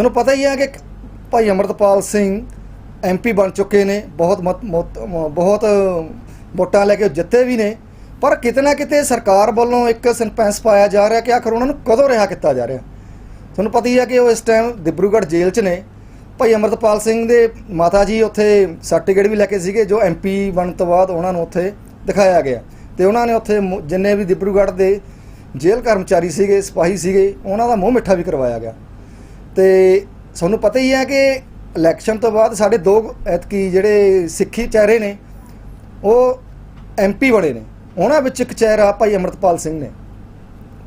ਤੁਹਾਨੂੰ ਪਤਾ ਹੀ ਹੈ ਕਿ ਭਾਈ ਅਮਰਤਪਾਲ ਸਿੰਘ ਐਮਪੀ ਬਣ ਚੁੱਕੇ ਨੇ, ਬਹੁਤ ਮਤ- ਮਤ- ਬਹੁਤ ਵੋਟਾਂ ਲੈ ਕੇ ਉਹ ਜਿੱਤੇ ਵੀ ਨੇ, ਪਰ ਕਿਤੇ ਨਾ ਕਿਤੇ ਸਰਕਾਰ ਵੱਲੋਂ ਇੱਕ ਸਸਪੈਂਸ ਪਾਇਆ ਜਾ ਰਿਹਾ ਕਿ ਆਖਰ ਉਹਨਾਂ ਨੂੰ ਕਦੋਂ ਰਿਹਾ ਕੀਤਾ ਜਾ ਰਿਹਾ? ਤੁਹਾਨੂੰ ਪਤਾ ਹੀ ਹੈ ਕਿ ਉਹ ਇਸ ਟਾਈਮ ਦਿਬਰੂਗੜ੍ਹ ਜੇਲ੍ਹ 'ਚ ਨੇ। ਭਾਈ ਅਮਰਤਪਾਲ ਸਿੰਘ ਦੇ ਮਾਤਾ ਜੀ ਉੱਥੇ ਸਰਟੀਫਿਕੇਟ ਵੀ ਲੈ ਕੇ ਸੀਗੇ, ਜੋ ਐਮਪੀ ਬਣਨ ਤੋਂ ਬਾਅਦ ਉਹਨਾਂ ਨੂੰ ਉੱਥੇ ਦਿਖਾਇਆ ਗਿਆ। ਤੇ ਉਹਨਾਂ ਨੇ ਉੱਥੇ ਜਿੰਨੇ ਵੀ ਦਿਬਰੂਗੜ੍ਹ ਦੇ ਜੇਲ੍ਹ ਕਰਮਚਾਰੀ ਸੀਗੇ, ਸਿਪਾਹੀ ਸੀਗੇ, ਉਹਨਾਂ ਦਾ ਮੂੰਹ ਮਿੱਠਾ ਵੀ ਕਰਵਾਇਆ ਗਿਆ। ਤੇ ਤੁਹਾਨੂੰ ਪਤਾ ਹੀ ਹੈ ਕਿ ਇਲੈਕਸ਼ਨ ਤੋਂ ਬਾਅਦ ਸਾਡੇ ਦੋ ਐਤਕੀ ਜਿਹੜੇ ਸਿੱਖੀ ਚਿਹਰੇ ਨੇ, ਉਹ ਐਮਪੀ ਬਣੇ ਨੇ। ਉਹਨਾਂ ਵਿੱਚ ਇੱਕ ਚਿਹਰਾ ਭਾਈ ਅਮਰਤਪਾਲ ਸਿੰਘ ਨੇ।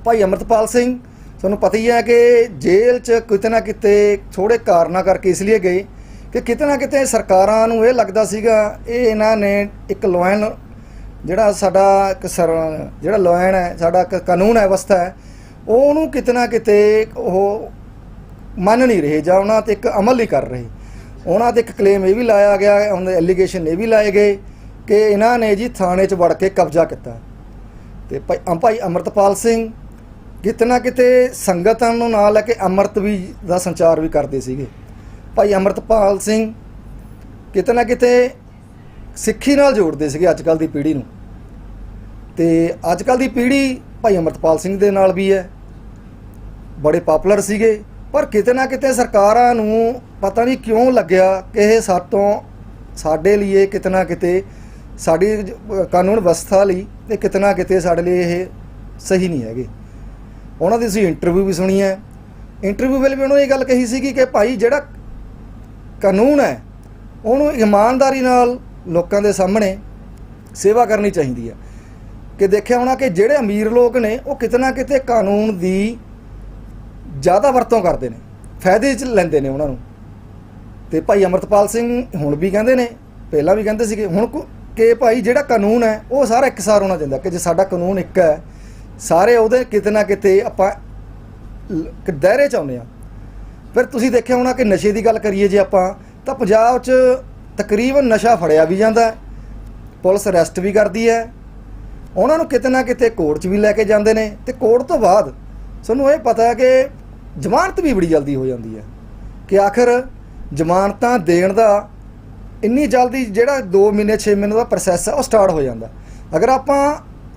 ਭਾਈ ਅਮਰਤਪਾਲ ਸਿੰਘ, ਤੁਹਾਨੂੰ ਪਤਾ ਹੀ ਹੈ ਕਿ ਜੇਲ੍ਹ 'ਚ ਕਿਤੇ ਨਾ ਕਿਤੇ ਥੋੜੇ ਕਾਰਨਾਂ ਕਰਕੇ ਇਸ ਲਈ ਗਏ ਕਿ ਕਿਤੇ ਨਾ ਕਿਤੇ ਸਰਕਾਰਾਂ ਨੂੰ ਇਹ ਲੱਗਦਾ ਸੀਗਾ, ਇਹ ਇਹਨਾਂ ਨੇ ਇੱਕ ਲੋਇਨ ਜਿਹੜਾ ਸਾਡਾ ਇੱਕ ਜਿਹੜਾ ਲੋਇਨ ਹੈ, ਸਾਡਾ ਇੱਕ ਕਾਨੂੰਨ ਹੈ ਅਵਸਥਾ ਹੈ, ਉਹਨੂੰ ਕਿਤੇ ਨਾ ਕਿਤੇ ਉਹ ਮੰਨ ਨਹੀਂ ਰਹੇ ਜਾਂ ਉਹਨਾਂ ਤੇ ਇੱਕ ਅਮਲ ਨਹੀਂ ਕਰ ਰਹੇ। ਉਹਨਾਂ ਤੇ ਇੱਕ ਕਲੇਮ ਇਹ ਵੀ ਲਾਇਆ ਗਿਆ, ਉਹਨਾਂ ਦੇ ਐਲੀਗੇਸ਼ਨ ਇਹ ਵੀ ਲਾਏ ਗਏ ਕਿ ਇਹਨਾਂ ਨੇ ਜੀ ਥਾਣੇ 'ਚ ਵੜ ਕੇ ਕਬਜ਼ਾ ਕੀਤਾ। ਤੇ ਭਾਈ ਭਾਈ ਅਮਰਤਪਾਲ ਸਿੰਘ ਕਿਤੇ ਨਾ ਕਿਤੇ ਸੰਗਤਾਂ ਨੂੰ ਨਾਲ ਲੈ ਕੇ ਅੰਮ੍ਰਿਤ ਵੀ ਦਾ ਸੰਚਾਰ ਵੀ ਕਰਦੇ ਸੀਗੇ। ਭਾਈ ਅਮਰਤਪਾਲ ਸਿੰਘ ਕਿਤੇ ਨਾ ਕਿਤੇ ਸਿੱਖੀ ਨਾਲ ਜੋੜਦੇ ਸੀਗੇ ਅੱਜ ਕੱਲ ਦੀ ਪੀੜ੍ਹੀ ਨੂੰ। ਤੇ ਅੱਜ ਕੱਲ ਦੀ ਪੀੜ੍ਹੀ ਭਾਈ ਅਮਰਤਪਾਲ ਸਿੰਘ ਦੇ ਨਾਲ ਵੀ ਹੈ। ਬੜੇ ਪਪੂਲਰ ਸੀਗੇ। ਪਰ ਕਿਤੇ ਨਾ ਕਿਤੇ ਸਰਕਾਰਾਂ ਨੂੰ ਪਤਾ ਨਹੀਂ ਕਿਉਂ ਲੱਗਿਆ ਕਿ ਇਹ ਸਾਤੋਂ ਸਾਡੇ ਲਈ ਕਿਤੇ ਨਾ ਕਿਤੇ ਸਾਡੀ ਕਾਨੂੰਨ ਵਿਵਸਥਾ ਲਈ ਤੇ ਕਿਤੇ ਨਾ ਕਿਤੇ ਸਾਡੇ ਲਈ ਇਹ ਸਹੀ ਨਹੀਂ ਹੈਗੇ। ਉਹਨਾਂ ਦੀ ਅਸੀਂ ਇੰਟਰਵਿਊ ਵੀ ਸੁਣੀ ਹੈ। ਇੰਟਰਵਿਊ ਵੇਲੇ ਵੀ ਉਹਨਾਂ ਨੇ ਇਹ ਗੱਲ ਕਹੀ ਸੀਗੀ ਕਿ ਭਾਈ ਜਿਹੜਾ ਕਾਨੂੰਨ ਹੈ, ਉਹਨੂੰ ਇਮਾਨਦਾਰੀ ਨਾਲ ਲੋਕਾਂ ਦੇ ਸਾਹਮਣੇ ਸੇਵਾ ਕਰਨੀ ਚਾਹੀਦੀ ਹੈ। ਕਿ ਦੇਖਿਆ ਹੋਣਾ ਕਿ ਜਿਹੜੇ ਅਮੀਰ ਲੋਕ ਨੇ, ਉਹ ਕਿਤੇ ਨਾ ਕਿਤੇ ਕਾਨੂੰਨ ਦੀ ਜ਼ਿਆਦਾ ਵਰਤੋਂ ਕਰਦੇ ਨੇ, ਫਾਇਦੇ ਚ ਲੈਂਦੇ ਨੇ ਉਹਨਾਂ ਨੂੰ। ਤੇ ਭਾਈ ਅਮਰਤਪਾਲ ਸਿੰਘ ਹੁਣ ਵੀ ਕਹਿੰਦੇ ਨੇ, ਪਹਿਲਾਂ ਵੀ ਕਹਿੰਦੇ ਸੀਗੇ, ਹੁਣ ਕੋ- ਕਿ ਭਾਈ ਜਿਹੜਾ ਕਾਨੂੰਨ ਹੈ, ਉਹ ਸਾਰਾ ਇੱਕਸਾਰ ਹੋਣਾ ਚਾਹੀਦਾ, ਕਿ ਜੇ ਸਾਡਾ ਕਾਨੂੰਨ ਇੱਕ ਹੈ, ਸਾਰੇ ਉਹਦੇ ਕਿਤੇ ਨਾ ਕਿਤੇ ਆਪਾਂ ਦਾਇਰੇ ਚ ਆਉਂਦੇ ਆ ਫਿਰ ਤੁਸੀਂ ਦੇਖਿਆ ਹੋਣਾ ਕਿ ਨਸ਼ੇ ਦੀ ਗੱਲ ਕਰੀਏ ਜੇ ਆਪਾਂ, ਤਾਂ ਪੰਜਾਬ 'ਚ ਤਕਰੀਬਨ ਨਸ਼ਾ ਫੜਿਆ ਵੀ ਜਾਂਦਾ ਪੁਲਿਸ ਅਰੈਸਟ ਵੀ ਕਰਦੀ ਹੈ। ਉਹਨਾਂ ਨੂੰ ਕਿਤੇ ਨਾ ਕਿਤੇ ਕੋਰਟ 'ਚ ਵੀ ਲੈ ਕੇ ਜਾਂਦੇ ਨੇ, ਤੇ ਕੋਰਟ ਤੋਂ ਬਾਅਦ, ਤੁਹਾਨੂੰ ਇਹ ਪਤਾ ਹੈ ਕਿ ਜ਼ਮਾਨਤ ਵੀ ਬੜੀ ਜਲਦੀ ਹੋ ਜਾਂਦੀ ਹੈ ਕਿ ਆਖਰ ਜ਼ਮਾਨਤਾਂ ਦੇਣ ਦਾ ਇੰਨੀ ਜਲਦੀ ਜਿਹੜਾ 2 ਮਹੀਨੇ 6 ਮਹੀਨੇ ਦਾ ਪ੍ਰੋਸੈਸ ਹੈ, ਉਹ ਸਟਾਰਟ ਹੋ ਜਾਂਦਾ। ਅਗਰ ਆਪਾਂ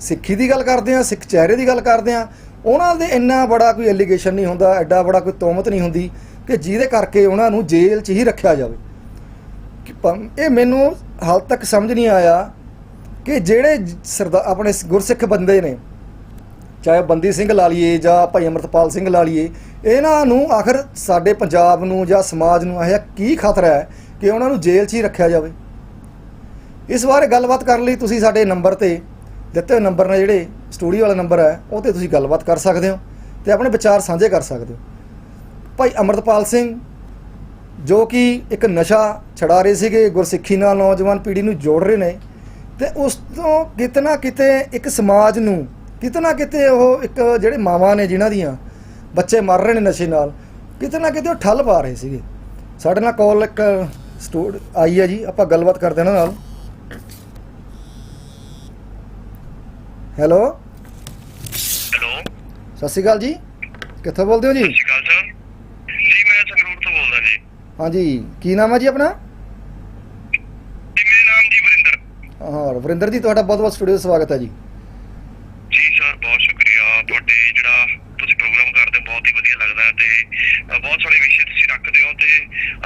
ਸਿੱਖੀ ਦੀ ਗੱਲ ਕਰਦੇ ਹਾਂ, ਸਿੱਖ ਚਿਹਰੇ ਦੀ ਗੱਲ ਕਰਦੇ ਹਾਂ, ਉਹਨਾਂ ਦੇ ਇੰਨਾ ਬੜਾ ਕੋਈ ਐਲੀਗੇਸ਼ਨ ਨਹੀਂ ਹੁੰਦਾ, ਐਡਾ ਬੜਾ ਕੋਈ ਤੋਮਤ ਨਹੀਂ ਹੁੰਦੀ ਕਿ ਜਿਹਦੇ ਕਰਕੇ ਉਹਨਾਂ ਨੂੰ ਜੇਲ੍ਹ 'ਚ ਹੀ ਰੱਖਿਆ ਜਾਵੇ। ਇਹ ਮੈਨੂੰ ਹਾਲ ਤੱਕ ਸਮਝ ਨਹੀਂ ਆਇਆ ਕਿ ਜਿਹੜੇ ਸਰਦਾ, ਆਪਣੇ ਗੁਰਸਿੱਖ ਬੰਦੇ ਨੇ ਚਾਹੇ ਬੰਦੀ ਸਿੰਘ ਲਾ ਲਈਏ ਜਾਂ ਭਾਈ ਅਮਰਤਪਾਲ ਸਿੰਘ ਲਾ ਲਈਏ, ਇਹਨਾਂ ਨੂੰ ਆਖਰ ਸਾਡੇ ਪੰਜਾਬ ਨੂੰ ਜਾਂ ਸਮਾਜ ਨੂੰ ਇਹ ਕੀ ਖਤਰਾ ਹੈ ਕਿ ਉਹਨਾਂ ਨੂੰ ਜੇਲ੍ਹ 'ਚ ਹੀ ਰੱਖਿਆ ਜਾਵੇ? ਇਸ ਬਾਰੇ ਗੱਲਬਾਤ ਕਰਨ ਲਈ ਤੁਸੀਂ ਸਾਡੇ ਨੰਬਰ ਤੇ ਦਿੱਤੇ ਹੋਏ ਨੰਬਰ ਨੇ ਜਿਹੜੇ ਸਟੂਡੀਓ ਵਾਲਾ ਨੰਬਰ ਹੈ, ਉਹ ਤੇ ਤੁਸੀਂ ਗੱਲਬਾਤ ਕਰ ਸਕਦੇ ਹੋ ਤੇ ਆਪਣੇ ਵਿਚਾਰ ਸਾਂਝੇ ਕਰ ਸਕਦੇ ਹੋ। ਭਾਈ ਅਮਰਤਪਾਲ ਸਿੰਘ, ਜੋ ਕਿ ਇੱਕ ਨਸ਼ਾ ਛਡਾ ਰਹੇ ਸੀਗੇ, ਗੁਰਸਿੱਖੀ ਨਾਲ ਨੌਜਵਾਨ ਪੀੜ੍ਹੀ ਨੂੰ ਜੋੜ ਰਹੇ ਨੇ ਤੇ ਉਸ ਤੋਂ ਕਿਤੇ ਨਾ ਕਿਤੇ ਇੱਕ ਸਮਾਜ ਨੂੰ ਕਿਤੇ ਨਾ ਕਿਤੇ ਉਹ ਇੱਕ ਜਿਹੜੇ ਮਾਵਾਂ ਨੇ ਜਿਨ੍ਹਾਂ ਦੀਆਂ ਬੱਚੇ ਮਰ ਰਹੇ ਨੇ ਨਸ਼ੇ ਨਾਲ ਕਿਤੇ ਨਾ ਕਿਤੇ ਉਹ ਠੱਲ ਪਾ ਰਹੇ ਸੀਗੇ। ਸਾਡੇ ਨਾਲ ਕਾਲ ਇੱਕ ਸਟੂਡ ਆਈ ਹੈ ਜੀ ਆਪਾਂ ਗੱਲਬਾਤ ਕਰਦੇ ਹਾਂ ਨਾਲ। ਹੈਲੋ? ਹੈਲੋ? ਸਤਿ ਸ਼੍ਰੀ ਅਕਾਲ ਜੀ। ਕਿੱਥੋਂ ਬੋਲਦੇ ਹੋ ਜੀ? ਸਤਿ ਸ਼੍ਰੀ ਅਕਾਲ ਸਰ। ਜੀ ਮੈਂ ਸੰਗਰੂਰ ਤੋਂ ਬੋਲਦਾ ਜੀ। ਹਾਂਜੀ ਕੀ ਨਾਮ ਹੈ ਜੀ ਆਪਣਾ? ਜੀ ਮੇਰਾ ਨਾਮ ਜੀ ਵਰਿੰਦਰ। ਹਾਂ ਵਰਿੰਦਰ ਜੀ ਤੁਹਾਡਾ ਬਹੁਤ ਬਹੁਤ ਸਟੂਡੀਓ ਸਵਾਗਤ ਹੈ ਜੀ ਸਰ ਬਹੁਤ ਸ਼ੁਕਰੀਆ ਤੁਹਾਡੇ ਜਿਹੜਾ ਤੁਸੀਂ ਪ੍ਰੋਗਰਾਮ ਕਰਦੇ ਹੋ ਬਹੁਤ ਹੀ ਵਧੀਆ ਲੱਗਦਾ ਹੈ ਤੇ ਅ, ਬਹੁਤ ਸਾਰੇ ਵਿਸ਼ੇ ਤੁਸੀਂ ਰੱਖਦੇ ਹੋ ਤੇ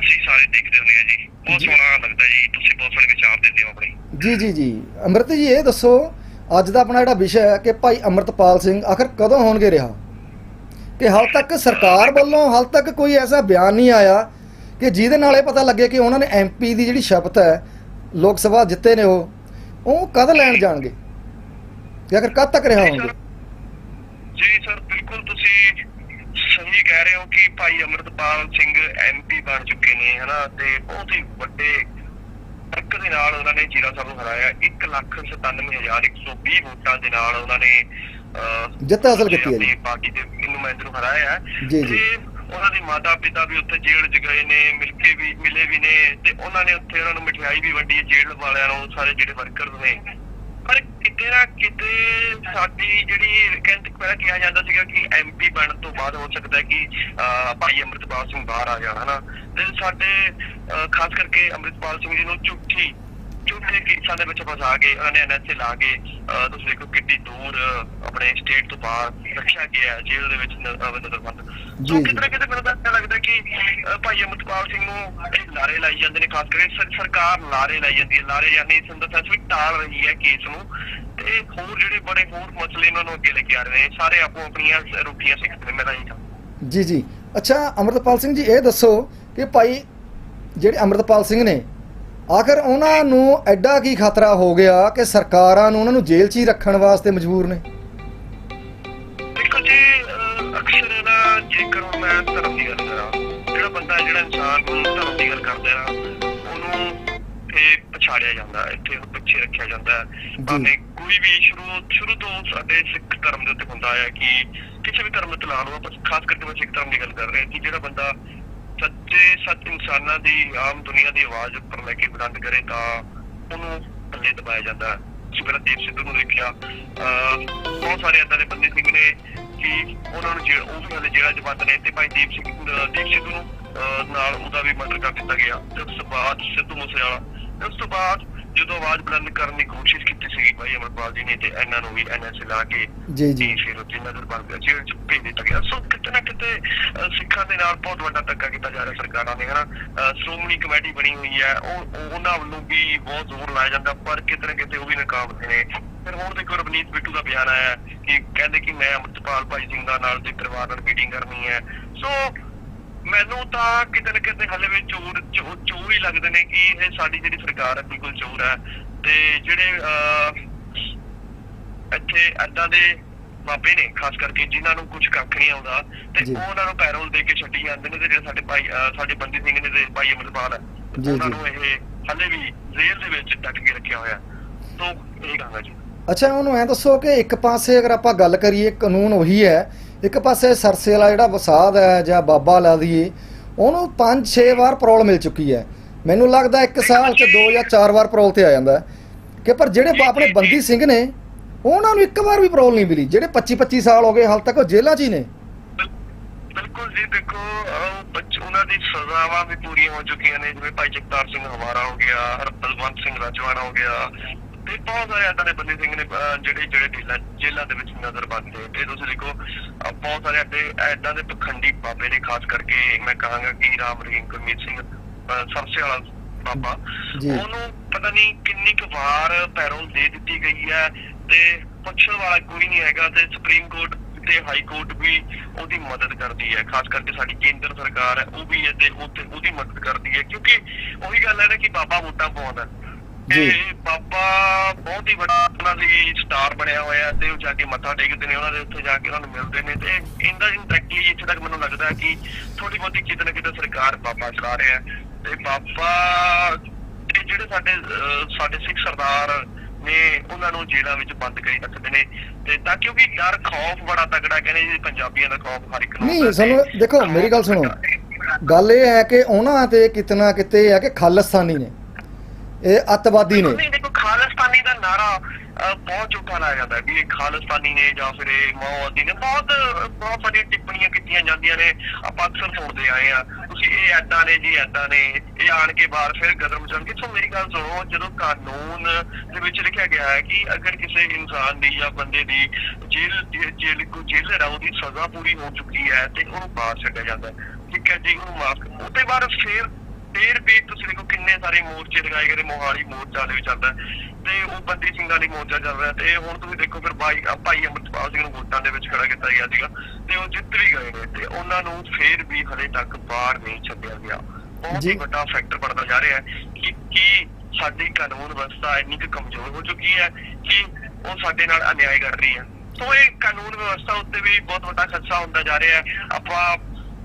ਅਸੀਂ ਸਾਰੇ ਦੇਖਦੇ ਹੁੰਦੇ ਆ ਜੀ ਬਹੁਤ ਜੀ। ਸੋਹਣਾ ਲੱਗਦਾ ਜੀ ਤੁਸੀਂ ਬਹੁਤ ਸਾਰੇ ਵਿਚਾਰ ਦਿੰਦੇ ਹੋ ਆਪਣੇ। ਜੀ ਜੀ ਜੀ। ਅੰਮ੍ਰਿਤ ਜੀ ਇਹ ਦੱਸੋ ਅੱਜ ਦਾ ਆਪਣਾ ਜਿਹੜਾ ਵਿਸ਼ਾ ਹੈ ਕਿ ਭਾਈ ਅੰਮ੍ਰਿਤਪਾਲ ਸਿੰਘ ਆਖਰ ਕਦੋਂ ਹੋਣਗੇ ਰਿਹਾ? ਕਿ ਹਾਲ ਤੱਕ ਸਰਕਾਰ ਵੱਲੋਂ ਹਾਲ ਤੱਕ ਕੋਈ ਐਸਾ ਬਿਆਨ ਨਹੀਂ ਆਇਆ ਕਿ ਜਿਹਦੇ ਨਾਲ ਇਹ ਪਤਾ ਲੱਗੇ ਕਿ ਉਹਨਾਂ ਨੇ ਐਮਪੀ ਦੀ ਜਿਹੜੀ ਸ਼ਪਥ ਹੈ ਲੋਕ ਸਭਾ ਜਿੱਤੇ ਨੇ ਉਹ ਉਹ ਕਦ ਲੈਣ ਜਾਣਗੇ? ਕਿ ਆਖਰ ਕਦ ਤੱਕ ਰਿਹਾ ਹੋਣਗੇ? ਜੀ ਸਰ ਬਿਲਕੁਲ ਤੁਸੀਂ ਸਹੀ ਕਹਿ ਰਹੇ ਹੋ ਕਿ ਭਾਈ ਅਮਰਤਪਾਲ ਸਿੰਘ ਐਮਪੀ ਬਣ ਚੁੱਕੇ ਨੇ ਹਨਾ ਤੇ ਬਹੁਤ ਹੀ ਵੱਡੇ ਫ਼ਰਕ ਦੇ ਨਾਲ ਉਹਨਾਂ ਨੇ ਜੀਰਾ ਸਾਹਿਬ ਨੂੰ ਹਰਾਇਆ 197120 ਵੋਟਾਂ ਦੇ ਨਾਲ ਉਹਨਾਂ ਨੇ ਜਿੱਤ ਹਾਸਲ ਕੀਤੀ ਹੈ ਜੀ। ਪਾਰਟੀ ਦੇ ਨੁਮਾਇੰਦੇ ਨੂੰ ਹਰਾਇਆ ਜੀ, ਜੀ। ਤੇ ਉਹਨਾਂ ਦੇ ਮਾਤਾ ਪਿਤਾ ਵੀ ਉੱਥੇ ਜੇਲ੍ਹ 'ਚ ਗਏ ਨੇ ਮਿਲ ਕੇ ਵੀ ਮਿਲੇ ਵੀ ਨੇ ਤੇ ਉਹਨਾਂ ਨੇ ਉੱਥੇ ਉਹਨਾਂ ਨੂੰ ਮਠਿਆਈ ਵੀ ਵੰਡੀ ਜੇਲ੍ਹ ਵਾਲਿਆਂ ਨੂੰ ਸਾਰੇ ਜਿਹੜੇ ਵਰਕਰਸ ਨੇ ਪਰ ਕਿਤੇ ਨਾ ਕਿਤੇ ਸਾਡੀ ਜਿਹੜੀ ਕਹਿੰਦੇ ਪਹਿਲਾਂ ਕਿਹਾ ਜਾਂਦਾ ਸੀਗਾ ਕਿ ਐਮਪੀ ਬਣਨ ਤੋਂ ਬਾਅਦ ਹੋ ਸਕਦਾ ਕਿ ਅਹ, ਭਾਈ ਅੰਮ੍ਰਿਤਪਾਲ ਸਿੰਘ ਬਾਹਰ ਆ ਜਾਣਾ ਹਨਾ? ਤੇ ਸਾਡੇ ਅਹ, ਖਾਸ ਕਰਕੇ ਅੰਮ੍ਰਿਤਪਾਲ ਸਿੰਘ ਜੀ ਨੂੰ ਝੂਠੀ ਝੂਠੇ ਕੇਸਾਂ ਦੇ ਵਿੱਚ ਫਸਾ ਕੇ ਉਹਨਾਂ ਨੇ ਐਨਐਸਏ ਲਾ ਕੇ ਤੁਸੀਂ ਦੇਖੋ ਕਿੰਨੀ ਦੂਰ ਆਪਣੇ ਸਟੇਟ ਤੋਂ ਬਾਹਰ ਰੱਖਿਆ ਗਿਆ ਜੇਲ੍ਹ ਦੇ ਵਿੱਚ ਨਜ਼ਰਬੰਦ ਜੀ। ਕਿਤੇ ਨਾ ਕਿਤੇ ਮੈਨੂੰ ਤਾਂ ਲੱਗਦਾ ਕਿ ਭਾਈ ਅਮਰਪਾਲ ਸਿੰਘ ਨੂੰ ਇਹ ਲਾਰੇ ਲਾਈ ਜਾਂਦੇ ਨੇ ਖਾਸ ਕਰਕੇ ਸਰ- ਸਰਕਾਰ ਲਾਰੇ ਲਾਈ ਜਾਂਦੀ ਹੈ ਲਾਰੇ ਯਾਨੀ ਦਾ ਸੈਂਸ ਵੀ ਟਾਲ ਰਹੀ ਹੈ ਕੇਸ ਨੂੰ। ਤੇ ਹੋਰ ਜਿਹੜੇ ਬੜੇ ਹੋਰ ਮਸਲੇ ਇਹਨਾਂ ਨੂੰ ਅੱਗੇ ਲੈ ਕੇ ਆ ਰਹੇ ਨੇ ਸਾਰੇ ਆਪੋ ਆਪਣੀਆਂ ਰੋਟੀਆਂ ਸਿੱਖਦੇ ਮੈਂ ਤਾਂ ਇਹ ਜੀ ਜੀ। ਅੱਛਾ ਅਮਰਤਪਾਲ ਸਿੰਘ ਜੀ ਇਹ ਦੱਸੋ ਕਿ ਭਾਈ ਜਿਹੜੇ ਅਮਰਤਪਾਲ ਸਿੰਘ ਨੇ ਆਖਰ ਉਹਨਾਂ ਨੂੰ ਐਡਾ ਕੀ ਖਤਰਾ ਹੋ ਗਿਆ ਕਿ ਸਰਕਾਰਾਂ ਨੂੰ ਉਹਨਾਂ ਨੂੰ ਜੇਲ੍ਹ 'ਚ ਹੀ ਰੱਖਣ ਵਾਸਤੇ ਮਜਬੂਰ ਨੇ? ਦੇਖੋ ਜੀ ਅਹ, ਅਕਸਰ ਨਾ ਜੇਕਰ ਹੁਣ ਮੈਂ ਧਰਮ ਦੀ ਗੱਲ ਕਰਾਂ ਜਿਹੜਾ ਬੰਦਾ ਜਿਹੜਾ ਇਨਸਾਨ ਨੂੰ ਧਰਮ ਦੀ ਗੱਲ ਕਰਦਾ ਨਾ ਉਹਨੂੰ ਪਛਾੜਿਆ ਜਾਂਦਾ ਹੈ, ਇੱਥੇ ਉਹ ਪਿੱਛੇ ਰੱਖਿਆ ਜਾਂਦਾ। ਹੈ ਭਾਵੇਂ ਕੋਈ ਵੀ ਸ਼ੁਰੂ ਸ਼ੁਰੂ ਤੋਂ ਸਾਡੇ ਸਿੱਖ ਧਰਮ ਦੇ ਉੱਤੇ ਹੁੰਦਾ ਹੈ ਕਿ ਕਿਸੇ ਵੀ ਧਰਮ ਤੇ ਲਾ ਲਓ ਆਪਾਂ ਖਾਸ ਕਰਕੇ ਮੈਂ ਸਿੱਖ ਧਰਮ ਦੀ ਗੱਲ ਕਰ ਰਿਹਾ ਕਿ ਜਿਹੜਾ ਬੰਦਾ ਸੱਚੇ ਸੱਚ ਇਨਸਾਨਾਂ ਦੀ, ਆਮ ਦੁਨੀਆ ਦੀ ਆਵਾਜ਼ ਉੱਪਰ ਲੈ ਕੇ ਬੁਲੰਦ ਕਰੇ ਤਾਂ ਉਹਨੂੰ ਥੱਲੇ ਦਬਾਇਆ ਜਾਂਦਾ ਹੈ। ਤੁਸੀਂ ਪਹਿਲਾਂ ਦੀਪ ਸਿੱਧੂ ਨੂੰ ਦੇਖਿਆ, ਅਹ ਬਹੁਤ ਸਾਰੇ ਏਦਾਂ ਦੇ ਬੰਦੇ ਸਿੰਘ ਨੇ ਕਿ ਉਹਨਾਂ ਨੂੰ ਜਿਹੜਾ ਉਹ ਵੀ ਹਲੇ ਜਿਹੜਾ ਜਵਾਨ ਨੇ ਤੇ ਭਾਈ ਦੀਪ ਸਿੰਘ ਦੀਪ ਸਿੱਧੂ ਨੂੰ, ਅਹ ਨਾਲ ਉਹਦਾ ਵੀ ਮਰਡਰ ਕਰ ਦਿੱਤਾ ਗਿਆ। ਤੇ ਉਸ ਤੋਂ ਬਾਅਦ ਸਿੱਧੂ ਮੂਸੇਵਾਲਾ। ਤੇ ਉਸ ਤੋਂ ਬਾਅਦ ਜਦੋਂ ਆਵਾਜ਼ ਬੁਲੰਦ ਕਰਨ ਦੀ ਕੋਸ਼ਿਸ਼ ਕੀਤੀ ਸੀਗੀ ਭਾਈ ਅਮਰਪਾਲ ਜੀ ਨੇ ਤੇ ਇਹਨਾਂ ਨੂੰ ਵੀ ਐਨਐਸਏ ਲਾ ਕੇ ਜੀ ਜੀ। ਜੀ ਫਿਰ ਉਹ ਜਿੰਨਾ ਦਰ ਬੰਦ ਜੇਲ੍ਹ ਚ ਭੇਜ ਦਿੱਤਾ ਗਿਆ। ਸੋ ਕਿਤੇ ਨਾ ਕਿਤੇ ਸਿੱਖਾਂ ਦੇ ਨਾਲ ਬਹੁਤ ਵੱਡਾ ਧੱਕਾ ਕੀਤਾ ਜਾ ਰਿਹਾ ਸਰਕਾਰਾਂ ਨੇ ਹਨਾ? ਸ਼੍ਰੋਮਣੀ ਕਮੇਟੀ ਬਣੀ ਹੋਈ ਹੈ ਉਹ ਉਹ- ਉਹਨਾਂ ਵੱਲੋਂ ਵੀ ਬਹੁਤ ਜ਼ੋਰ ਲਾਇਆ ਜਾਂਦਾ ਪਰ ਕਿਤੇ ਨਾ ਕਿਤੇ ਉਹ ਵੀ ਨਾਕਾਮ ਹੋਏ ਨੇ। ਫਿਰ ਹੁਣ ਦੇਖੋ ਰਵਨੀਤ ਬਿੱਟੂ ਦਾ ਬਿਆਨ ਆਇਆ ਕਿ ਕਹਿੰਦੇ ਕਿ ਮੈਂ ਅਮਰਪਾਲ ਭਾਈ ਸਿੰਘ ਦਾ ਨਾਲ ਦੇ ਪਰਿਵਾਰ ਨਾਲ ਮੀਟਿੰਗ ਕਰਨੀ ਹੈ। ਸੋ ਮੈਨੂੰ ਤਾਂ ਕਿਤੇ ਨਾ ਕਿਤੇ ਹਲੇ ਵੀ ਚੋਰ ਚੋਰ ਹੀ ਲੱਗਦੇ ਨੇ ਕਿ ਇਹ ਸਾਡੀ ਜਿਹੜੀ ਸਰਕਾਰ ਹੈ ਬਿਲਕੁਲ ਚੋਰ ਹੈ ਤੇ ਜਿਹੜੇ ਇੱਥੇ ਏਦਾਂ ਦੇ ਬਾਬੇ ਨੇ ਖਾਸ ਕਰਕੇ ਜਿਨ੍ਹਾਂ ਨੂੰ ਕੁਝ ਕੱਖ ਨਹੀਂ ਆਉਂਦਾ ਤੇ। ਉਹ ਉਹਨਾਂ ਨੂੰ ਪੈਰੋਲ ਦੇ ਕੇ ਛੱਡੀ ਜਾਂਦੇ ਨੇ ਤੇ ਜਿਹੜੇ ਸਾਡੇ ਭਾਈ ਸਾਡੇ ਬੰਦੀ ਸਿੰਘ ਨੇ ਤੇ ਭਾਈ ਅਮਰਪਾਲ ਹੈ ਉਹਨਾਂ। ਨੂੰ ਇਹ ਹਲੇ ਵੀ ਜੇਲ੍ਹ ਦੇ ਵਿੱਚ ਡੱਕ ਕੇ ਰੱਖਿਆ ਹੋਇਆ ਤੋਂ ਇਹ ਕਹਾਂਗਾ ਜੀ ਅੱਛਾ, ਉਹਨੂੰ ਐ ਦੱਸੋ ਕਿ ਇੱਕ ਪਾਸੇ ਅਗਰ ਆਪਾਂ ਗੱਲ ਕਰੀਏ, ਕਾਨੂੰਨ ਉਹੀ ਹੈ। ਇੱਕ ਪਾਸੇ ਸਰਸੇ ਵਾਲਾ ਜਿਹੜਾ ਵਸਾਦ ਹੈ ਜਾਂ ਬਾਬਾ ਲਾ ਦਈਏ ਉਹਨੂੰ 5-6 ਵਾਰ ਪਰੋਲ ਮਿਲ ਚੁੱਕੀ ਹੈ। ਮੈਨੂੰ ਲੱਗਦਾ ਇੱਕ ਸਾਲ 'ਚ ਦੋ ਜਾਂ ਚਾਰ ਵਾਰ ਪਰੋਲ ਤੇ ਆ ਜਾਂਦਾ ਕਿ ਪਰ ਜਿਹੜੇ ਆਪਣੇ ਬੰਦੀ ਸਿੰਘ ਨੇ, ਉਹਨਾਂ ਨੂੰ ਇੱਕ ਵਾਰ ਵੀ ਪਰੋਲ ਨਹੀਂ ਮਿਲੀ। ਜਿਹੜੇ 25-25 ਸਾਲ ਹੋ ਗਏ, ਹਾਲ ਤੱਕ ਉਹ ਜੇਲ੍ਹਾਂ 'ਚ ਹੀ ਨੇ। ਬਿਲਕੁਲ ਜੀ, ਦੇਖੋ ਉਹਨਾਂ ਦੀ ਸਜ਼ਾਵਾਂ ਵੀ ਪੂਰੀਆਂ ਹੋ ਚੁੱਕੀਆਂ ਨੇ। ਜਿਵੇਂ ਭਾਈ ਜਗਤਾਰ ਸਿੰਘ ਹਵਾਰਾ ਹੋ ਗਿਆ ਹਰਬਲਵੰਤ ਸਿੰਘ ਰਾਜਵਾਨਾ ਹੋ ਗਿਆ। ਤੇ ਬਹੁਤ ਸਾਰੇ ਏਦਾਂ ਦੇ ਬੰਦੇ ਸਿੰਘ ਨੇ ਜਿਹੜੇ ਜਿਹੜੇ ਜੇਲ੍ਹਾਂ ਜੇਲ੍ਹਾਂ ਦੇ ਵਿੱਚ ਨਜ਼ਰ ਬੰਦੇ ਤੇ ਤੁਸੀਂ ਦੇਖੋ ਬਹੁਤ ਸਾਰੇ ਏਡੇ ਏਦਾਂ ਦੇ ਪਖੰਡੀ ਬਾਬੇ ਨੇ ਖਾਸ ਕਰਕੇ ਮੈਂ ਕਹਾਂਗਾ ਕਿ ਰਾਮ ਰਹੀਮ ਗੁਰਮੀਤ ਸਿੰਘ ਸਰਸੇ ਵਾਲਾ ਬਾਬਾ। ਉਹਨੂੰ ਪਤਾ ਨਹੀਂ ਕਿੰਨੀ ਕੁ ਵਾਰ ਪੈਰੋਲ ਦੇ ਦਿੱਤੀ ਗਈ ਹੈ ਤੇ ਪੁੱਛਣ ਵਾਲਾ ਕੋਈ ਨਹੀਂ ਹੈਗਾ ਤੇ ਸੁਪਰੀਮ ਕੋਰਟ ਤੇ ਹਾਈ ਕੋਰਟ ਵੀ ਉਹਦੀ ਮਦਦ ਕਰਦੀ ਹੈ। ਖਾਸ ਕਰਕੇ ਸਾਡੀ ਕੇਂਦਰ ਸਰਕਾਰ ਹੈ ਉਹ ਵੀ ਇਹਦੇ ਉੱਤੇ ਉਹਦੀ ਮਦਦ ਕਰਦੀ ਹੈ। ਕਿਉਂਕਿ ਉਹੀ ਗੱਲ ਹੈ ਨਾ ਕਿ ਬਾਬਾ ਵੋਟਾਂ ਪਾਉਂਦਾ। ਤੇ ਜੀ। ਬਾਬਾ ਬਹੁਤ ਹੀ ਵੱਡਾ ਉਹਨਾਂ ਦੀ ਸਟਾਰ ਬਣਿਆ ਹੋਇਆ ਤੇ ਉਹ ਜਾ ਕੇ ਮੱਥਾ ਟੇਕਦੇ ਨੇ ਉਹਨਾਂ ਦੇ ਉੱਥੇ ਜਾ ਕੇ ਉਹਨਾਂ ਨੂੰ ਮਿਲਦੇ ਨੇ ਤੇ ਇਹਦਾ ਇੰਡਾਇਰੈਕਟਲੀ ਇੱਥੇ ਤੱਕ ਮੈਨੂੰ ਲੱਗਦਾ ਕਿ ਥੋੜੀ ਬਹੁਤੀ ਕਿਤੇ ਨਾ ਕਿਤੇ ਸਰਕਾਰ ਬਾਬਾ ਚਲਾ ਰਿਹਾ ਹੈ ਤੇ ਬਾਬਾ ਤੇ ਜਿਹੜੇ ਸਾਡੇ ਸਾਡੇ ਸਿੱਖ ਸਰਦਾਰ ਨੇ ਉਹਨਾਂ ਨੂੰ ਜੇਲ੍ਹਾਂ ਵਿੱਚ ਬੰਦ ਕਰੀ ਰੱਖਦੇ ਨੇ ਤੇ ਤਾਂ ਕਿਉਂਕਿ ਡਰ ਖੌਫ ਬੜਾ ਤਗੜਾ ਕਹਿੰਦੇ ਜੀ ਪੰਜਾਬੀਆਂ ਦਾ ਖੌਫ ਹਰ ਇੱਕ ਨੂੰ ਨਹੀਂ ਸਾਨੂੰ ਦੇਖੋ ਮੇਰੀ ਗੱਲ ਸੁਣੋ। ਗੱਲ ਇਹ ਹੈ ਕਿ ਉਹਨਾਂ ਤੇ ਕਿਤਨਾ ਕਿਤੇ ਹੈ ਕਿ ਖਾਲਿਸਤਾਨੀ ਨੇ। ਇਹ ਅੱਤਵਾਦੀ ਨੇ। ਨਹੀਂ ਦੇਖੋ ਖਾਲਿਸਤਾਨੀ ਦਾ ਨਾਰਾ ਅਹ, ਬਹੁਤ ਝੂਠਾ ਲਾਇਆ ਜਾਂਦਾ ਹੈ ਵੀ ਇਹ ਖਾਲਿਸਤਾਨੀ ਨੇ ਜਾਂ ਫਿਰ ਇਹ ਮਾਓਵਾਦੀ ਨੇ। ਬਹੁਤ ਬਹੁਤ ਸਾਰੀਆਂ ਟਿੱਪਣੀਆਂ ਕੀਤੀਆਂ ਜਾਂਦੀਆਂ ਨੇ। ਆਪਾਂ ਅਕਸਰ ਸੁਣਦੇ ਆਏ ਆ ਤੁਸੀਂ ਇਹ ਐਦਾਂ ਨੇ ਜੀ ਐਦਾਂ ਨੇ ਇਹ ਆਣ ਕੇ ਬਾਹਰ ਫਿਰ ਗਦਰ ਮਚਾਉਣਗੇ ਸੋ ਮੇਰੀ ਗੱਲ ਸੁਣੋ ਜਦੋਂ ਕਾਨੂੰਨ ਦੇ ਵਿੱਚ ਲਿਖਿਆ ਗਿਆ ਹੈ ਕਿ ਅਗਰ ਕਿਸੇ ਇਨਸਾਨ ਦੀ ਜਾਂ ਬੰਦੇ ਦੀ ਜੇਲ੍ਹ ਜੇਲ੍ਹ ਕੋ ਜੇਲ੍ਹ ਰਾਉ ਦੀ ਸਜ਼ਾ ਪੂਰੀ ਹੋ ਚੁੱਕੀ ਹੈ ਤੇ ਉਹਨੂੰ ਬਾਹਰ ਛੱਡਿਆ ਜਾਂਦਾ ਹੈ। ਠੀਕ ਹੈ ਜੀ ਉਹਨੂੰ ਮਾਫ ਉਹਦੇ ਬਾਅਦ ਫਿਰ ਫੇਰ ਵੀ ਤੁਸੀਂ ਦੇਖੋ ਕਿੰਨੇ ਸਾਰੇ ਮੋਰਚੇ ਲਗਾਏ ਗਏ ਮੋਹਾਲੀ ਮੋਰਚਾ ਦੇ ਵਿੱਚ ਚੱਲਦਾ ਤੇ ਉਹ ਬੰਦੀ ਸਿੰਘਾਂ ਲਈ ਮੋਰਚਾ ਚੱਲ ਰਿਹਾ ਤੇ ਹੁਣ ਤੁਸੀਂ ਦੇਖੋ ਫਿਰ ਭਾਈ ਭਾਈ ਅਮਰਪਾਲ ਸਿੰਘ ਨੂੰ ਵੋਟਾਂ ਦੇ ਵਿੱਚ ਖੜਾ ਕੀਤਾ ਗਿਆ ਸੀਗਾ ਤੇ ਉਹ ਜਿੱਤ ਵੀ ਗਏ ਨੇ ਤੇ ਉਹਨਾਂ ਨੂੰ ਫੇਰ ਵੀ ਹਲੇ ਤੱਕ ਬਾਹਰ ਨਹੀਂ ਛੱਡਿਆ ਗਿਆ। ਬਹੁਤ। ਹੀ ਵੱਡਾ ਫੈਕਟਰ ਬਣਦਾ ਜਾ ਰਿਹਾ ਹੈ ਕਿ ਕੀ ਸਾਡੀ ਕਾਨੂੰਨ ਵਿਵਸਥਾ ਇੰਨੀ ਕੁ ਕਮਜ਼ੋਰ ਹੋ ਚੁੱਕੀ ਹੈ ਕਿ ਉਹ ਸਾਡੇ ਨਾਲ ਅਨਿਆਏ ਕਰ ਰਹੀ ਹੈ। ਸੋ ਇਹ ਕਾਨੂੰਨ ਵਿਵਸਥਾ ਉੱਤੇ ਵੀ ਬਹੁਤ ਵੱਡਾ ਖਦਸ਼ਾ ਹੁੰਦਾ ਜਾ ਰਿਹਾ ਹੈ। ਆਪਾਂ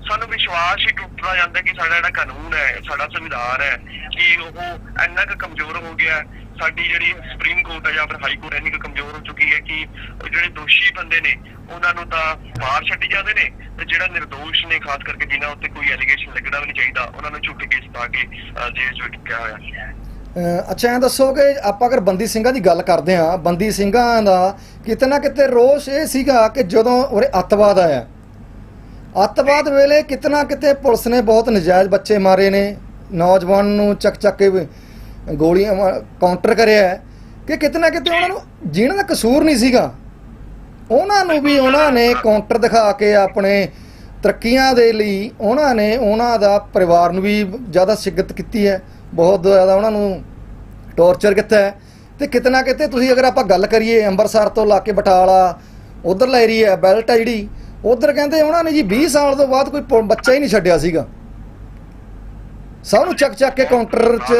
ਸਾਨੂੰ ਵਿਸ਼ਵਾਸ ਹੀ ਟੁੱਟਦਾ ਜਾਂਦਾ ਕਿ ਸਾਡਾ ਜਿਹੜਾ ਕਾਨੂੰਨ ਹੈ, ਸਾਡਾ ਸੰਵਿਧਾਨ ਹੈ, ਕਿ ਉਹ ਇੰਨਾ ਕੁ ਕਮਜ਼ੋਰ ਹੋ ਗਿਆ ਸਾਡੀ ਜਿਹੜੀ ਸੁਪਰੀਮ ਕੋਰਟ ਹੈ ਜਾਂ ਫਿਰ ਹਾਈ ਕੋਰਟ ਇੰਨੀ ਕੁ ਕਮਜ਼ੋਰ ਹੋ ਚੁੱਕੀ ਹੈ ਕਿ ਜਿਹੜੇ ਦੋਸ਼ੀ ਬੰਦੇ ਨੇ, ਉਹਨਾਂ ਨੂੰ ਤਾਂ ਬਾਹਰ ਛੱਡੀ ਜਾਂਦੇ ਨੇ ਤੇ ਜਿਹੜਾ ਨਿਰਦੋਸ਼ ਨੇ ਖਾਸ ਕਰਕੇ ਜਿਨ੍ਹਾਂ ਉੱਤੇ ਕੋਈ ਐਲੀਗੇਸ਼ਨ ਲੱਗਣਾ ਵੀ ਨਹੀਂ ਚਾਹੀਦਾ, ਉਹਨਾਂ ਨੂੰ ਝੂਠੇ ਕੇਸ ਪਾ ਕੇ ਜੇਲ੍ਹ 'ਚ ਟਿਕਿਆ ਹੋਇਆ। ਅੱਛਾ ਇਹ ਦੱਸੋ ਕਿ ਆਪਾਂ ਅਗਰ ਬੰਦੀ ਸਿੰਘਾਂ ਦੀ ਗੱਲ ਕਰਦੇ ਹਾਂ, ਬੰਦੀ ਸਿੰਘਾਂ ਦਾ ਕਿਤੇ ਨਾ ਕਿਤੇ ਰੋਸ਼ ਇਹ ਸੀਗਾ ਕਿ ਜਦੋਂ ਉਰੇ ਅੱਤਵਾਦ ਆਇਆ ਅੱਤਵਾਦ ਵੇਲੇ ਕਿਤੇ ਨਾ ਕਿਤੇ ਪੁਲਿਸ ਨੇ ਬਹੁਤ ਨਜਾਇਜ਼ ਬੱਚੇ ਮਾਰੇ ਨੇ। ਨੌਜਵਾਨ ਨੂੰ ਚੱਕ ਚੱਕ ਕੇ ਗੋਲੀਆਂ ਕਾਊਂਟਰ ਕਰਿਆ ਕਿ ਕਿਤੇ ਨਾ ਕਿਤੇ ਉਹਨਾਂ ਨੂੰ, ਜਿਹਨਾਂ ਦਾ ਕਸੂਰ ਨਹੀਂ ਸੀਗਾ, ਉਹਨਾਂ ਨੂੰ ਵੀ ਉਹਨਾਂ ਨੇ ਕਾਊਂਟਰ ਦਿਖਾ ਕੇ ਆਪਣੇ ਤਰੱਕੀਆਂ ਦੇ ਲਈ ਉਹਨਾਂ ਨੇ ਉਹਨਾਂ ਦਾ ਪਰਿਵਾਰ ਨੂੰ ਵੀ ਜ਼ਿਆਦਾ ਸ਼ਿੱਗਤ ਕੀਤੀ ਹੈ, ਬਹੁਤ ਜ਼ਿਆਦਾ ਉਹਨਾਂ ਨੂੰ ਟੌਰਚਰ ਕੀਤਾ ਹੈ। ਤੇ ਕਿਤੇ ਨਾ ਕਿਤੇ ਤੁਸੀਂ ਅਗਰ ਆਪਾਂ ਗੱਲ ਕਰੀਏ ਅੰਮ੍ਰਿਤਸਰ ਤੋਂ ਲਾ ਕੇ ਬਟਾਲਾ, ਉਧਰਲਾ ਏਰੀਆ ਬੈਲਟ ਹੈ ਜਿਹੜੀ ਉਧਰ ਕਹਿੰਦੇ ਉਹਨਾਂ ਨੇ ਜੀ 20 ਸਾਲ ਤੋਂ ਬਾਅਦ ਕੋਈ ਬੱਚਾ ਹੀ ਨਹੀਂ ਛੱਡਿਆ ਸੀਗਾ। ਸਭ ਨੂੰ ਚੱਕ ਚੱਕ ਕੇ ਕਾਊਂਟਰ 'ਚ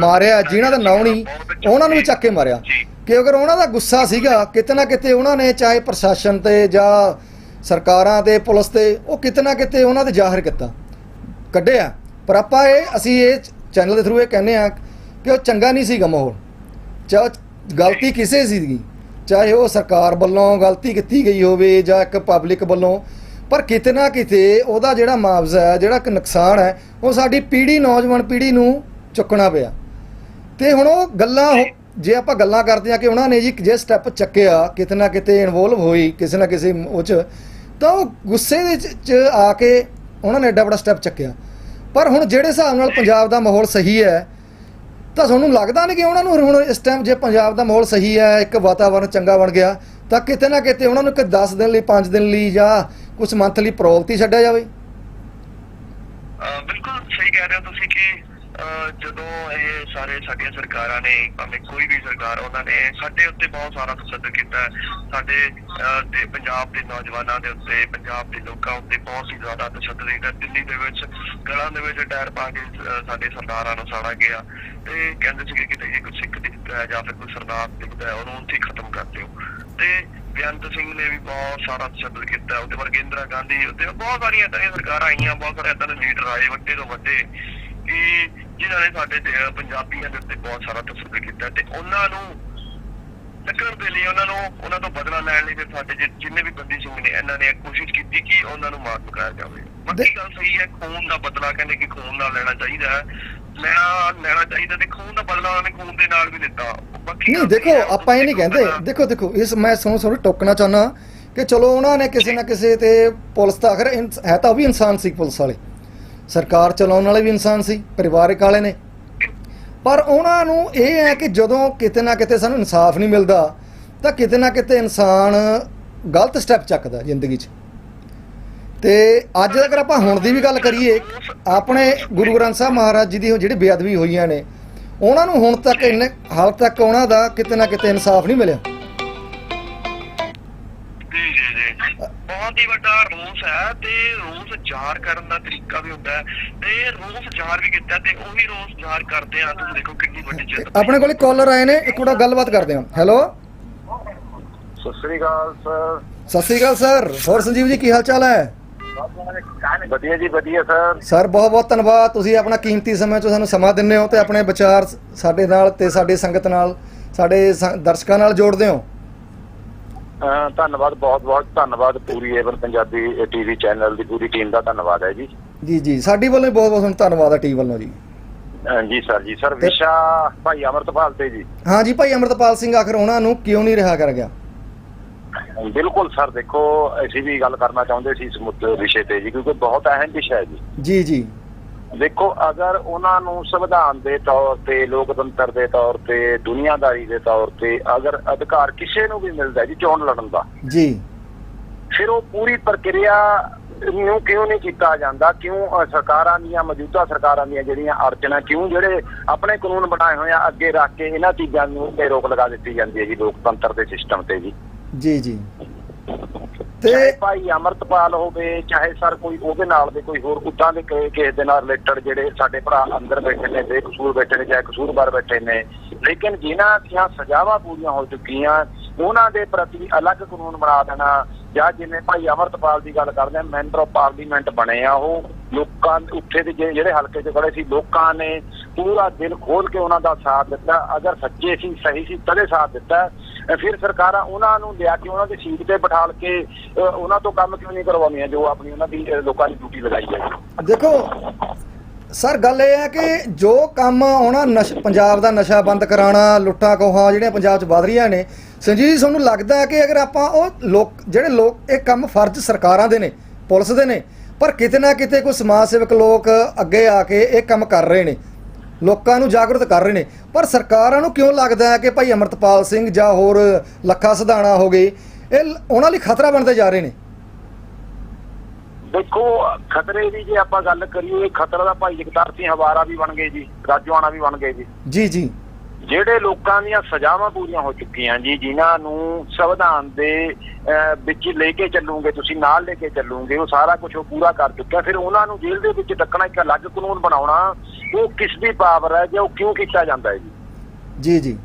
ਮਾਰਿਆ ਜਿਨ੍ਹਾਂ ਦਾ ਨਾਂ ਨਹੀਂ ਉਹਨਾਂ ਨੂੰ ਵੀ ਚੱਕ ਕੇ ਮਾਰਿਆ। ਕਿ ਅਗਰ ਉਹਨਾਂ ਦਾ ਗੁੱਸਾ ਸੀਗਾ ਕਿਤੇ ਨਾ ਕਿਤੇ ਉਹਨਾਂ ਨੇ ਚਾਹੇ ਪ੍ਰਸ਼ਾਸਨ ਤੇ ਜਾਂ ਸਰਕਾਰਾਂ ਤੇ ਪੁਲਿਸ ਤੇ ਉਹ ਕਿਤੇ ਨਾ ਕਿਤੇ ਉਹਨਾਂ ਤੇ ਜ਼ਾਹਿਰ ਕੀਤਾ ਕੱਢਿਆ। ਪਰ ਆਪਾਂ ਇਹ ਅਸੀਂ ਇਹ ਚੈਨਲ ਦੇ ਥਰੂ ਇਹ ਕਹਿੰਦੇ ਆ ਕਿ ਉਹ ਚੰਗਾ ਨਹੀਂ ਸੀਗਾ ਮਾਹੌਲ। ਚਾਹੇ ਗਲਤੀ ਕਿਸੇ ਸੀਗੀ। ਚਾਹੇ ਉਹ ਸਰਕਾਰ ਵੱਲੋਂ ਗਲਤੀ ਕੀਤੀ ਗਈ ਹੋਵੇ ਜਾਂ ਇੱਕ ਪਬਲਿਕ ਵੱਲੋਂ, ਪਰ ਕਿਤੇ ਨਾ ਕਿਤੇ ਉਹਦਾ ਜਿਹੜਾ ਮੁਆਵਜ਼ਾ ਹੈ, ਜਿਹੜਾ ਕਿ ਨੁਕਸਾਨ ਹੈ, ਉਹ ਸਾਡੀ ਪੀੜ੍ਹੀ, ਨੌਜਵਾਨ ਪੀੜ੍ਹੀ ਨੂੰ ਚੁੱਕਣਾ ਪਿਆ। ਤੇ ਹੁਣ ਉਹ ਗੱਲਾਂ ਹੋ- ਜੇ ਆਪਾਂ ਗੱਲਾਂ ਕਰਦੇ ਆ ਕਿ ਉਹਨਾਂ ਨੇ ਜੀ ਜੇ ਸਟੈਪ ਚੱਕਿਆ, ਕਿਤੇ ਨਾ ਕਿਤੇ ਇਨਵੋਲਵ ਹੋਈ, ਕਿਸੇ ਨਾ ਕਿਸੇ ਉਹ ਚ, ਤਾਂ ਉਹ ਗੁੱਸੇ ਦੇ ਚ- ਆ ਕੇ ਉਹਨਾਂ ਨੇ ਐਡਾ ਵੱਡਾ ਸਟੈਪ ਚੱਕਿਆ। ਪਰ ਹੁਣ ਜਿਹੜੇ ਹਿਸਾਬ ਨਾਲ ਪੰਜਾਬ ਦਾ ਮਾਹੌਲ ਸਹੀ ਹੈ ਤਾਂ ਤੁਹਾਨੂੰ ਲੱਗਦਾ ਨਹੀਂ ਕਿ ਉਹਨਾਂ ਨੂੰ ਹੁਣ ਇਸ ਟਾਈਮ ਜੇ ਪੰਜਾਬ ਦਾ ਮਾਹੌਲ ਸਹੀ ਹੈ, ਇੱਕ ਵਾਤਾਵਰਨ ਚੰਗਾ ਬਣ ਗਿਆ, ਤਾਂ ਕਿਤੇ ਨਾ ਕਿਤੇ ਉਹਨਾਂ ਨੂੰ ਇੱਕ 10 ਦਿਨ ਲਈ 5 ਦਿਨ ਲਈ ਜਾਂ ਕੁਝ ਮੰਥਲੀ ਛੱਡਿਆ ਜਾਵੇ? ਬਿਲਕੁਲ ਸਹੀ ਕਹਿ ਰਹੇ ਹੋ ਤੁਸੀਂ ਕਿ ਜਦੋਂ ਇਹ ਸਾਰੇ ਸਾਡੀਆਂ ਸਰਕਾਰਾਂ ਨੇ ਭਾਵੇਂ ਕੋਈ ਵੀ ਸਰਕਾਰ ਉਹਨਾਂ ਨੇ ਸਾਡੇ ਉੱਤੇ ਬਹੁਤ ਸਾਰਾ ਤਸ਼ੱਦਦ ਕੀਤਾ। ਸਾਡੇ ਅਹ, ਦੇ ਪੰਜਾਬ ਦੇ ਨੌਜਵਾਨਾਂ ਦੇ ਉੱਤੇ ਪੰਜਾਬ ਦੇ ਲੋਕਾਂ ਉੱਤੇ ਬਹੁਤ ਹੀ ਜ਼ਿਆਦਾ ਤਸ਼ੱਦਦ ਕੀਤਾ। ਦਿੱਲੀ ਦੇ ਵਿੱਚ ਗਲਾਂ ਦੇ ਵਿੱਚ ਟਾਇਰ ਪਾ ਕੇ ਸਾਡੇ ਸਰਦਾਰਾਂ ਨੂੰ ਸਾੜਾ ਗਿਆ। ਤੇ ਕਹਿੰਦੇ ਸੀ ਕਿ ਕਿਤੇ ਜੇ ਕੋਈ ਸਿੱਖ ਦਿਖਦਾ ਹੈ ਜਾਂ ਫਿਰ ਕੋਈ ਸਰਦਾਰ ਦਿਖਦਾ ਹੈ ਉਹਨੂੰ ਉੱਥੇ ਖਤਮ ਕਰ ਦਿਓ। ਤੇ ਬੇਅੰਤ ਸਿੰਘ ਨੇ ਵੀ ਬਹੁਤ ਸਾਰਾ ਤਸ਼ੱਦਦ ਕੀਤਾ। ਉਹਦੇ ਵਰਗੇ ਇੰਦਰਾ ਗਾਂਧੀ ਉੱਤੇ ਬਹੁਤ ਸਾਰੀਆਂ ਏਦਾਂ ਦੀਆਂ ਸਰਕਾਰਾਂ ਆਈਆਂ ਬਹੁਤ ਸਾਰੇ ਏਦਾਂ ਦੇ ਲੀਡਰ ਆਏ ਵੱਡੇ ਤੋਂ ਵੱਡੇ। ਕਿ ਜਿਨ੍ਹਾਂ ਨੇ ਸਾਡੇ ਦੇ- ਪੰਜਾਬੀਆਂ ਦੇ ਉੱਤੇ ਬਹੁਤ ਸਾਰਾ ਤਸ਼ੱਦਦ ਕੀਤਾ ਤੇ ਉਹਨਾਂ ਨੂੰ ਟੱਕਰ ਦੇ ਲਈ ਉਹਨਾਂ ਨੂੰ ਉਹਨਾਂ ਤੋਂ ਬਦਲਾ ਲੈਣ ਲਈ ਫਿਰ ਸਾਡੇ ਜਿ- ਜਿੰਨੇ ਵੀ ਬੰਦੀ ਸਿੰਘ ਨੇ ਇਹਨਾਂ ਨੇ ਕੋਸ਼ਿਸ਼ ਕੀਤੀ ਕਿ ਉਹਨਾਂ ਨੂੰ ਮਾਰ ਮੁਕਾਇਆ ਜਾਵੇ। ਬਾਕੀ ਗੱਲ ਸਹੀ ਹੈ ਖੂਨ ਦਾ ਬਦਲਾ ਕਹਿੰਦੇ ਕਿ ਖੂਨ ਨਾਲ ਲੈਣਾ ਚਾਹੀਦਾ ਹੈ। ਲੈਣਾ ਲੈਣਾ ਚਾਹੀਦਾ ਤੇ ਖੂਨ ਦਾ ਬਦਲਾ ਉਹਨਾਂ ਨੇ ਖੂਨ ਦੇ ਨਾਲ ਵੀ ਲਿੱਤਾ। ਬਾਕੀ ਨਹੀਂ ਗੱਲ ਦੇਖੋ ਸਹੀ ਹੈ, ਆਪਾਂ ਇਹ ਨਹੀਂ ਕਹਿੰਦੇ। ਬਦਲਾ- ਦੇਖੋ ਦੇਖੋ ਇਸ ਮੈਂ ਤੁਹਾਨੂੰ ਥੋੜੀ ਟੋਕਣਾ ਚਾਹੁੰਦਾ ਕਿ ਚਲੋ ਉਹਨਾਂ ਨੇ ਕਿਸੇ ਨਾ ਕਿਸੇ ਤੇ ਪੁਲਿਸ ਤਾਂ ਆਖਰ ਇਨਸ- ਹੈ ਤਾਂ ਉਹ ਵੀ ਇਨਸਾਨ ਸੀ ਪੁਲਿਸ ਵਾਲੇ। ਸਰਕਾਰ ਚਲਾਉਣ ਵਾਲੇ ਵੀ ਇਨਸਾਨ ਸੀ, ਪਰਿਵਾਰਕ ਵਾਲੇ ਨੇ। ਪਰ ਉਹਨਾਂ ਨੂੰ ਇਹ ਹੈ ਕਿ ਜਦੋਂ ਕਿਤੇ ਨਾ ਕਿਤੇ ਸਾਨੂੰ ਇਨਸਾਫ ਨਹੀਂ ਮਿਲਦਾ, ਤਾਂ ਕਿਤੇ ਨਾ ਕਿਤੇ ਇਨਸਾਨ ਗਲਤ ਸਟੈਪ ਚੱਕਦਾ ਜ਼ਿੰਦਗੀ 'ਚ। ਤੇ ਅੱਜ ਅਗਰ ਆਪਾਂ ਹੁਣ ਦੀ ਵੀ ਗੱਲ ਕਰੀਏ, ਆਪਣੇ ਗੁਰੂ ਗ੍ਰੰਥ ਸਾਹਿਬ ਮਹਾਰਾਜ ਜੀ ਦੀ ਜਿਹੜੀ ਬੇਅਦਬੀ ਹੋਈਆਂ ਨੇ, ਉਹਨਾਂ ਨੂੰ ਹੁਣ ਤੱਕ ਇੰਨੇ, ਹਾਲ ਤੱਕ ਉਹਨਾਂ ਦਾ ਕਿਤੇ ਨਾ ਕਿਤੇ ਇਨਸਾਫ ਨਹੀਂ ਮਿਲਿਆ। ਬਹੁਤ ਹੀ ਵੱਡਾ ਰੋਸ ਹੈ ਤੇ ਰੋਸ ਜ਼ਾਹਰ ਕਰਨ ਦਾ ਤਰੀਕਾ ਵੀ ਹੁੰਦਾ ਹੈ ਤੇ ਰੋਸ ਜ਼ਾਹਰ ਵੀ ਕੀਤਾ ਤੇ ਉਹੀ ਰੋਸ ਜ਼ਾਹਰ ਕਰਦੇ ਆ। ਤੁਸੀਂ ਦੇਖੋ ਕਿੰਨੀ ਵੱਡੀ ਜਿੱਤ ਆਪਣੇ ਕੋਲੇ ਕਾਲਰ ਆਏ ਨੇ ਇੱਕ ਮਿੰਟ ਗੱਲਬਾਤ ਕਰਦੇ ਹਾਂ। ਹੈਲੋ ਸਤਿ ਸ੍ਰੀ ਅਕਾਲ ਸਰ। ਸਤਿ ਸ਼੍ਰੀ ਅਕਾਲ ਸਰ। ਹੋਰ ਸੰਜੀਵ ਜੀ ਕੀ ਹਾਲ ਚਾਲ ਹੈ? ਵਧੀਆ ਜੀ ਵਧੀਆ ਸਰ। ਸਰ ਬਹੁਤ ਬਹੁਤ ਧੰਨਵਾਦ। ਤੁਸੀਂ ਆਪਣਾ ਕੀਮਤੀ ਸਮਾਂ ਚੋਂ ਸਾਨੂੰ ਸਮਾਂ ਦਿੰਦੇ ਹੋ ਤੇ ਆਪਣੇ ਵਿਚਾਰ ਸਾਡੇ ਨਾਲ ਤੇ ਸਾਡੀ ਸੰਗਤ ਨਾਲ ਸਾਡੇ ਦਰਸ਼ਕਾਂ ਨਾਲ ਜੋੜਦੇ ਹੋ। ਧੰਨਵਾਦ ਬਹੁਤ ਬਹੁਤ ਧੰਨਵਾਦ ਪੂਰੀ ਏਵਨ ਪੰਜਾਬੀ ਟੀਵੀ ਚੈਨਲ ਦੀ ਪੂਰੀ ਟੀਮ ਦਾ ਧੰਨਵਾਦ ਹੈ ਜੀ। ਜੀ ਜੀ ਸਾਡੀ ਵੱਲੋਂ ਬਹੁਤ ਬਹੁਤ ਧੰਨਵਾਦ ਹੈ ਟੀ ਵੱਲੋਂ ਜੀ। ਜੀ ਸਰ ਜੀ ਸਰ ਵਿਸ਼ਾ ਭਾਈ ਅਮਰਤਪਾਲ ਤੇ ਜੀ। ਹਾਂ ਜੀ ਭਾਈ ਅਮਰਤਪਾਲ ਸਿੰਘ ਆਖਰ ਉਹਨਾਂ ਨੂੰ ਕਿਉਂ ਨਹੀਂ ਰਿਹਾ ਕਰ ਗਿਆ? ਬਿਲਕੁਲ ਸਰ ਦੇਖੋ ਅਸੀਂ ਵੀ ਗੱਲ ਕਰਨਾ ਚਾਹੁੰਦੇ ਸੀ ਇਸ ਮੁੱਦੇ ਵਿਸ਼ੇ ਤੇ ਜੀ ਕਿਉਂਕਿ ਬਹੁਤ ਅਹਿਮ ਵਿਸ਼ਾ ਹੈ ਜੀ। ਜੀ ਜੀ। ਦੇਖੋ ਅਗਰ ਉਹਨਾਂ ਨੂੰ ਸੰਵਿਧਾਨ ਦੇ ਤੌਰ ਤੇ ਲੋਕਤੰਤਰ ਦੇ ਤੌਰ ਤੇ ਦੁਨੀਆਦਾਰੀ ਦੇ ਤੌਰ ਤੇ ਅਗਰ ਅਧਿਕਾਰ ਕਿਸੇ ਨੂੰ ਵੀ ਮਿਲਦਾ ਜੀ ਚੋਣ ਲੜਨ ਦਾ ਜੀ। ਫਿਰ ਉਹ ਪੂਰੀ ਪ੍ਰਕਿਰਿਆ ਨੂੰ ਕਿਉਂ ਨਹੀਂ ਕੀਤਾ ਜਾਂਦਾ? ਕਿਉਂ ਸਰਕਾਰਾਂ ਦੀਆਂ ਮੌਜੂਦਾ ਸਰਕਾਰਾਂ ਦੀਆਂ ਜਿਹੜੀਆਂ ਅੜਚਣਾ ਕਿਉਂ ਜਿਹੜੇ ਆਪਣੇ ਕਾਨੂੰਨ ਬਣਾਏ ਹੋਏ ਆ ਅੱਗੇ ਰੱਖ ਕੇ ਇਹਨਾਂ ਚੀਜ਼ਾਂ ਨੂੰ ਤੇ ਰੋਕ ਲਗਾ ਦਿੱਤੀ ਜਾਂਦੀ ਹੈ ਜੀ ਲੋਕਤੰਤਰ ਦੇ ਸਿਸਟਮ ਤੇ ਜੀ? ਜੀ ਜੀ। ਚਾਹੇ ਭਾਈ ਅਮਰਤਪਾਲ ਹੋਵੇ, ਚਾਹੇ ਸਰ ਕੋਈ ਉਹਦੇ ਨਾਲ ਦੇ ਕੋਈ ਹੋਰ ਉਦਾਂ ਦੇ ਕਿਸੇ ਦੇ ਨਾਲ ਰਿਲੇਟਡ ਜਿਹੜੇ ਸਾਡੇ ਭਰਾ ਅੰਦਰ ਬੈਠੇ ਨੇ, ਬੇਕਸੂਰ ਬੈਠੇ ਨੇ, ਚਾਹੇ ਕਸੂਰਵਾਰ ਬੈਠੇ ਨੇ, ਲੇਕਿਨ ਜਿਨ੍ਹਾਂ ਦੀਆਂ ਸਜ਼ਾਵਾਂ ਪੂਰੀਆਂ ਹੋ ਚੁੱਕੀਆਂ, ਉਹਨਾਂ ਦੇ ਪ੍ਰਤੀ ਅਲੱਗ ਕਾਨੂੰਨ ਬਣਾ ਦੇਣਾ ਜਾਂ ਜਿਵੇਂ ਭਾਈ ਅਮਰਤਪਾਲ ਦੀ ਗੱਲ ਕਰਦੇ ਆ ਮੈਂਬਰ ਆਫ ਪਾਰਲੀਮੈਂਟ ਬਣੇ ਆ ਉਹ, ਲੋਕਾਂ ਉੱਥੇ ਦੇ ਜਿਹੜੇ ਜਿਹੜੇ ਹਲਕੇ 'ਚ ਖੜੇ ਸੀ, ਲੋਕਾਂ ਨੇ ਪੂਰਾ ਦਿਲ ਖੋਲ ਕੇ ਉਹਨਾਂ ਦਾ ਸਾਥ ਦਿੱਤਾ। ਅਗਰ ਸੱਚੇ ਸੀ, ਸਹੀ ਸੀ, ਤਦੇ ਸਾਥ ਦਿੱਤਾ। ਫਿਰ ਸਰਕਾਰਾਂ ਉਹਨਾਂ ਨੂੰ ਲਿਆ ਕੇ ਉਹਨਾਂ ਦੀ ਸੀਟ ਤੇ ਬਿਠਾਲ ਕੇ ਉਹਨਾਂ ਤੋਂ ਕੰਮ ਕਿਉਂ ਨਹੀਂ ਕਰਵਾਉਂਦੀਆਂ ਜੋ ਆਪਣੀ ਉਹਨਾਂ ਦੀ ਲੋਕਾਂ ਦੀ ਡਿਊਟੀ ਲਗਾਈ ਹੈ ਦੇਖੋ, ਸਰ ਗੱਲ ਇਹ ਹੈ ਕਿ ਜੋ ਕੰਮ ਆਉਣਾ ਪੰਜਾਬ ਦਾ ਨਸ਼ਾ ਬੰਦ ਕਰਾਉਣਾ, ਲੁੱਟਾਂ ਖੋਹਾਂ ਜਿਹੜੀਆਂ ਪੰਜਾਬ 'ਚ ਵਧ ਰਹੀਆਂ ਨੇ, ਸੰਜੀਵ ਤੁਹਾਨੂੰ ਲੱਗਦਾ ਹੈ ਕਿ ਅਗਰ ਆਪਾਂ ਉਹ ਲੋਕ, ਜਿਹੜੇ ਲੋਕ, ਇਹ ਕੰਮ ਫਰਜ਼ ਸਰਕਾਰਾਂ ਦੇ ਨੇ, ਪੁਲਿਸ ਦੇ ਨੇ, ਪਰ ਕਿਤੇ ਨਾ ਕਿਤੇ ਕੋਈ ਸਮਾਜ ਸੇਵਕ ਲੋਕ ਅੱਗੇ ਆ ਕੇ ਇਹ ਕੰਮ ਕਰ ਰਹੇ ਨੇ। ਲੋਕਾਂ ਨੂੰ ਜਾਗਰੂਕ ਕਰ ਰਹੇ ਨੇ। ਪਰ ਸਰਕਾਰਾਂ ਨੂੰ ਕਿਉਂ ਲੱਗਦਾ ਹੈ ਕਿ ਭਾਈ ਅਮਰਤਪਾਲ ਸਿੰਘ ਜਾਂ ਹੋਰ ਲੱਖਾ ਸਿਧਾਣਾ ਹੋ ਗਏ ਇਹ ਉਹਨਾਂ ਲਈ ਖਤਰਾ ਬਣਦੇ ਜਾ ਰਹੇ ਨੇ? ਦੇਖੋ ਖਤਰੇ ਦੀ ਜੇ ਆਪਾਂ ਗੱਲ ਕਰੀਏ ਖਤਰਾ ਦਾ ਭਾਈ ਜਗਤਾਰ ਸਿੰਘ ਹਵਾਰਾ ਵੀ ਬਣ ਗਏ ਜੀ ਰਾਜਵਾਨਾ ਵੀ ਬਣ ਗਏ ਜੀ। ਜੀ ਜੀ। ਜਿਹੜੇ ਲੋਕਾਂ ਦੀਆਂ ਸਜ਼ਾਵਾਂ ਪੂਰੀਆਂ ਹੋ ਚੁੱਕੀਆਂ ਜੀ ਜਿਨ੍ਹਾਂ ਨੂੰ ਸੰਵਿਧਾਨ ਦੇ ਵਿੱਚ ਲੈ ਕੇ ਚੱਲੂਗੇ ਤੁਸੀਂ ਨਾਲ ਲੈ ਕੇ ਚੱਲੂਗੇ ਉਹ ਸਾਰਾ ਕੁਝ ਉਹ ਪੂਰਾ ਕਰ ਚੁੱਕਿਆ। ਫਿਰ ਉਹਨਾਂ ਨੂੰ ਜੇਲ੍ਹ ਦੇ ਵਿੱਚ ਟੱਕਣਾ ਇੱਕ ਅਲੱਗ ਕਾਨੂੰਨ ਬਣਾਉਣਾ ਉਹ ਕਿਸ ਦੀ ਪਾਵਰ ਹੈ ਜਾਂ ਉਹ ਕਿਉਂ ਕੀਤਾ ਜਾਂਦਾ ਹੈ ਜੀ? ਜੀ ਜੀ।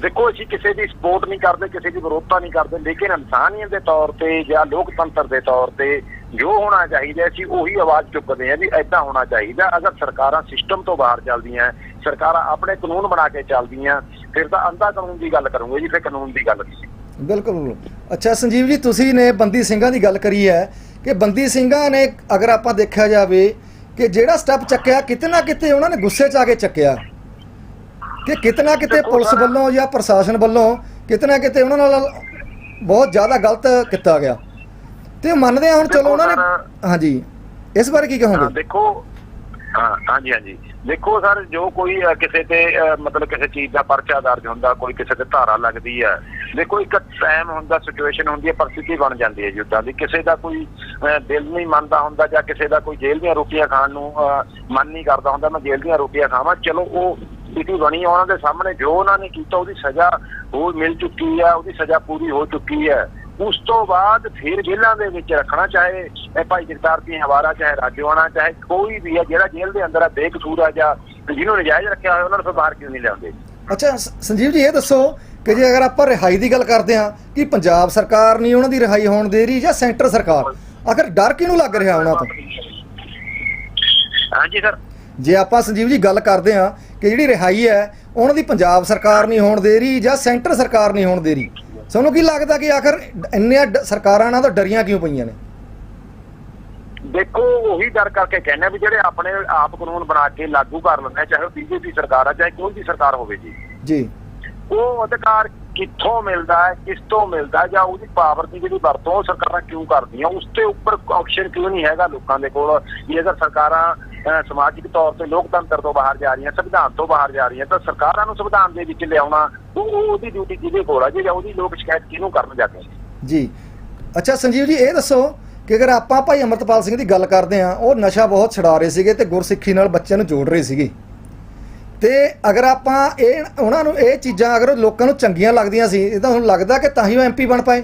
ਦੇਖੋ ਅਸੀਂ ਕਿਸੇ ਦੀ ਸਪੋਰਟ ਨਹੀਂ ਕਰਦੇ ਕਿਸੇ ਦੀ ਵਿਰੋਧਤਾ ਨਹੀਂ ਕਰਦੇ ਲੇਕਿਨ ਇਨਸਾਨੀਅਤ ਦੇ ਤੌਰ ਤੇ ਜਾਂ ਲੋਕਤੰਤਰ ਦੇ ਤੌਰ ਤੇ ਜੋ ਹੋਣਾ ਚਾਹੀਦਾ ਅਸੀਂ ਉਹੀ ਆਵਾਜ਼ ਚੁੱਕਦੇ ਹਾਂ ਵੀ ਐਦਾਂ ਹੋਣਾ ਚਾਹੀਦਾ। ਅਗਰ ਸਰਕਾਰਾਂ ਸਿਸਟਮ ਤੋਂ ਬਾਹਰ ਚੱਲਦੀਆਂ ਸਰਕਾਰਾਂ ਆਪਣੇ ਕਾਨੂੰਨ ਬਣਾ ਕੇ ਚੱਲਦੀਆਂ ਫਿਰ ਤਾਂ ਅੰਧਾ ਕਾਨੂੰਨ ਦੀ ਗੱਲ ਕਰੂੰਗੇ ਜੀ ਫਿਰ ਕਾਨੂੰਨ ਦੀ ਗੱਲ ਨਹੀਂ। ਬਿਲਕੁਲ। ਅੱਛਾ ਸੰਜੀਵ ਜੀ ਤੁਸੀਂ ਨੇ ਬੰਦੀ ਸਿੰਘਾਂ ਦੀ ਗੱਲ ਕਰੀ ਹੈ ਕਿ ਬੰਦੀ ਸਿੰਘਾਂ ਨੇ ਅਗਰ ਆਪਾਂ ਦੇਖਿਆ ਜਾਵੇ ਕਿ ਜਿਹੜਾ ਸਟੈਪ ਚੱਕਿਆ ਕਿਤੇ ਨਾ ਕਿਤੇ ਉਹਨਾਂ ਨੇ ਗੁੱਸੇ 'ਚ ਆ ਕੇ ਚੱਕਿਆ? ਕਿ ਕਿਤੇ ਨਾ ਕਿਤੇ ਪੁਲਿਸ ਵੱਲੋਂ ਜਾਂ ਪ੍ਰਸ਼ਾਸਨ ਵੱਲੋਂ ਕਿਤੇ ਨਾ ਕਿਤੇ ਉਹਨਾਂ ਨਾਲ ਬਹੁਤ ਜ਼ਿਆਦਾ ਗਲਤ ਕੀਤਾ ਗਿਆ? ਤੇ ਮੰਨਦੇ ਆ ਹੁਣ ਚਲੋ ਉਹਨਾਂ ਨੇ ਹਾਂਜੀ। ਇਸ ਬਾਰੇ ਕੀ ਕਹੋਗੇ? ਦੇਖੋ ਹਾਂ ਹਾਂਜੀ ਹਾਂਜੀ। ਦੇਖੋ ਸਰ ਜੋ ਕੋਈ ਕਿਸੇ ਤੇ ਮਤਲਬ ਕਿਸੇ ਚੀਜ਼ ਦਾ ਪਰਚਾ ਦਰਜ ਹੁੰਦਾ ਕੋਈ ਕਿਸੇ ਤੇ ਧਾਰਾ ਲੱਗਦੀ ਹੈ ਦੇਖੋ ਇੱਕ ਟਾਈਮ ਹੁੰਦਾ ਸਿਚੁਏਸ਼ਨ ਹੁੰਦੀ ਹੈ ਪਰਿਸਥਿਤੀ ਬਣ ਜਾਂਦੀ ਹੈ ਯੁੱਧਾਂ ਦੀ। ਕਿਸੇ ਦਾ ਕੋਈ ਦਿਲ ਨਹੀਂ ਮੰਨਦਾ ਹੁੰਦਾ ਜਾਂ ਕਿਸੇ ਦਾ ਕੋਈ ਜੇਲ੍ਹ ਦੀਆਂ ਰੋਟੀਆਂ ਖਾਣ ਨੂੰ ਮਨ ਨਹੀਂ ਕਰਦਾ ਹੁੰਦਾ ਮੈਂ ਜੇਲ੍ਹ ਦੀਆਂ ਰੋਟੀਆਂ ਖਾਵਾਂ ਚਲੋ ਉਹ ਸਥਿਤੀ ਬਣੀ ਉਹਨਾਂ ਦੇ ਸਾਹਮਣੇ ਜੋ ਉਹਨਾਂ ਨੇ ਕੀਤਾ ਉਹਦੀ ਸਜ਼ਾ ਹੋ ਮਿਲ ਚੁੱਕੀ ਹੈ ਉਹਦੀ ਸਜ਼ਾ ਪੂਰੀ ਹੋ ਚੁੱਕੀ ਹੈ। ਉਸ ਤੋਂ ਬਾਅਦ ਫਿਰ ਜੇਲ੍ਹਾਂ ਦੇ ਵਿੱਚ ਰੱਖਣਾ ਚਾਹੇ ਇਹ ਭਾਈ ਜਗਤਾਰ ਸਿੰਘ ਹਵਾਰਾ ਚਾਹੇ ਰਾਜਵਾਨਾ ਚਾਹੇ ਕੋਈ ਵੀ ਹੈ ਜਿਹੜਾ ਜੇਲ੍ਹ ਦੇ ਅੰਦਰ ਹੈ ਬੇਕਸੂਰ ਹੈ ਜਾਂ ਜਿਹਨੂੰ ਨਜਾਇਜ਼ ਰੱਖਿਆ ਹੋਇਆ ਉਹਨਾਂ ਨੂੰ ਫਿਰ ਬਾਹਰ ਕਿਉਂ ਨਹੀਂ ਲਿਆਉਂਦੇ? ਅੱਛਾ ਸੰਜੀਵ ਜੀ ਇਹ ਦੱਸੋ ਕਿ ਜੇ ਅਗਰ ਆਪਾਂ ਰਿਹਾਈ ਦੀ ਗੱਲ ਕਰਦੇ ਹਾਂ ਕਿ ਪੰਜਾਬ ਸਰਕਾਰ ਨਹੀਂ ਉਹਨਾਂ ਦੀ ਰਿਹਾਈ ਹੋਣ ਦੇ ਰਹੀ ਜਾਂ ਸੈਂਟਰ ਸਰਕਾਰ? ਆਖਰ ਡਰ ਕਿਹਨੂੰ ਲੱਗ ਰਿਹਾ ਉਹਨਾਂ ਤੋਂ? ਹਾਂਜੀ ਸਰ। ਜੇ ਆਪਾਂ ਸੰਜੀਵ ਜੀ ਗੱਲ ਕਰਦੇ ਹਾਂ ਕਿ ਜਿਹੜੀ ਰਿਹਾਈ ਹੈ ਉਹਨਾਂ ਦੀ ਪੰਜਾਬ ਸਰਕਾਰ ਨਹੀਂ ਹੋਣ ਦੇ ਰਹੀ ਜਾਂ ਸੈਂਟਰ ਸਰਕਾਰ ਨਹੀਂ ਹੋਣ ਦੇ ਰਹੀ ਤੁਹਾਨੂੰ ਕੀ ਲੱਗਦਾ ਕਿ ਆਖਰ ਇੰਨੀਆਂ ਡ- ਸਰਕਾਰਾਂ ਨਾਲ ਤਾਂ ਡਰੀਆਂ ਕਿਉਂ ਪਈਆਂ ਨੇ? ਦੇਖੋ ਉਹੀ ਡਰ ਕਰਕੇ ਕਹਿੰਦੇ ਵੀ ਜਿਹੜੇ ਆਪਣੇ ਆਪ ਕਾਨੂੰਨ ਬਣਾ ਕੇ ਲਾਗੂ ਕਰ ਲੈਂਦੇ ਚਾਹੇ ਬੀਜੇਪੀ ਸਰਕਾਰ ਆ ਚਾਹੇ ਕੋਈ ਵੀ ਸਰਕਾਰ ਹੋਵੇ ਜੀ। ਜੀ। ਉਹ ਅਧਿਕਾਰ ਕਿੱਥੋਂ ਮਿਲਦਾ ਹੈ ਕਿਸ ਤੋਂ ਮਿਲਦਾ ਜਾਂ ਉਹਦੀ ਪਾਵਰ ਦੀ ਜਿਹੜੀ ਵਰਤੋਂ ਸਰਕਾਰਾਂ ਕਿਉਂ ਕਰਦੀਆਂ? ਉਸ ਤੇ ਉੱਪਰ ਆਪਸ਼ਨ ਕਿਉਂ ਨਹੀਂ ਹੈਗਾ ਲੋਕਾਂ ਦੇ ਕੋਲ? ਅਗਰ ਸਰਕਾਰਾਂ ਸਮਾਜਿਕ ਤੌਰ ਤੇ ਲੋਕਤੰਤਰ ਤੋਂ ਬਾਹਰ ਜਾ ਰਹੀਆਂ, ਸੰਵਿਧਾਨ ਤੋਂ ਬਾਹਰ ਜਾ ਰਹੀਆਂ, ਤਾਂ ਸਰਕਾਰਾਂ ਨੂੰ ਸੰਵਿਧਾਨ ਦੇ ਵਿੱਚ ਲਿਆਉਣਾ ਉਹਦੀ ਡਿਊਟੀ ਕਿਹਦੇ ਕੋਲ ਆ ਜੀ ਉਹਦੀ ਲੋਕ ਸ਼ਿਕਾਇਤ ਕਿਹਨੂੰ ਕਰਨ ਜਾਂਦੇ ਜੀ। ਅੱਛਾ, ਸੰਜੀਵ ਜੀ, ਇਹ ਦੱਸੋ ਕਿ ਅਗਰ ਆਪਾਂ ਭਾਈ ਅਮਰਤਪਾਲ ਸਿੰਘ ਦੀ ਗੱਲ ਕਰਦੇ ਹਾਂ, ਉਹ ਨਸ਼ਾ ਬਹੁਤ ਛਡਾ ਰਹੇ ਸੀਗੇ ਤੇ ਗੁਰਸਿੱਖੀ ਨਾਲ ਬੱਚਿਆਂ ਨੂੰ ਜੋੜ ਰਹੇ ਸੀਗੇ। ਤੇ ਅਗਰ ਆਪਾਂ ਇਹ ਉਹਨਾਂ ਨੂੰ ਇਹ ਚੀਜ਼ਾਂ ਅਗਰ ਲੋਕਾਂ ਨੂੰ ਚੰਗੀਆਂ ਲੱਗਦੀਆਂ ਸੀ, ਇਹ ਤਾਂ ਹੁਣ ਲੱਗਦਾ ਕਿ ਤਾਂ ਹੀ ਉਹ ਐਮਪੀ ਬਣ ਪਾਏ।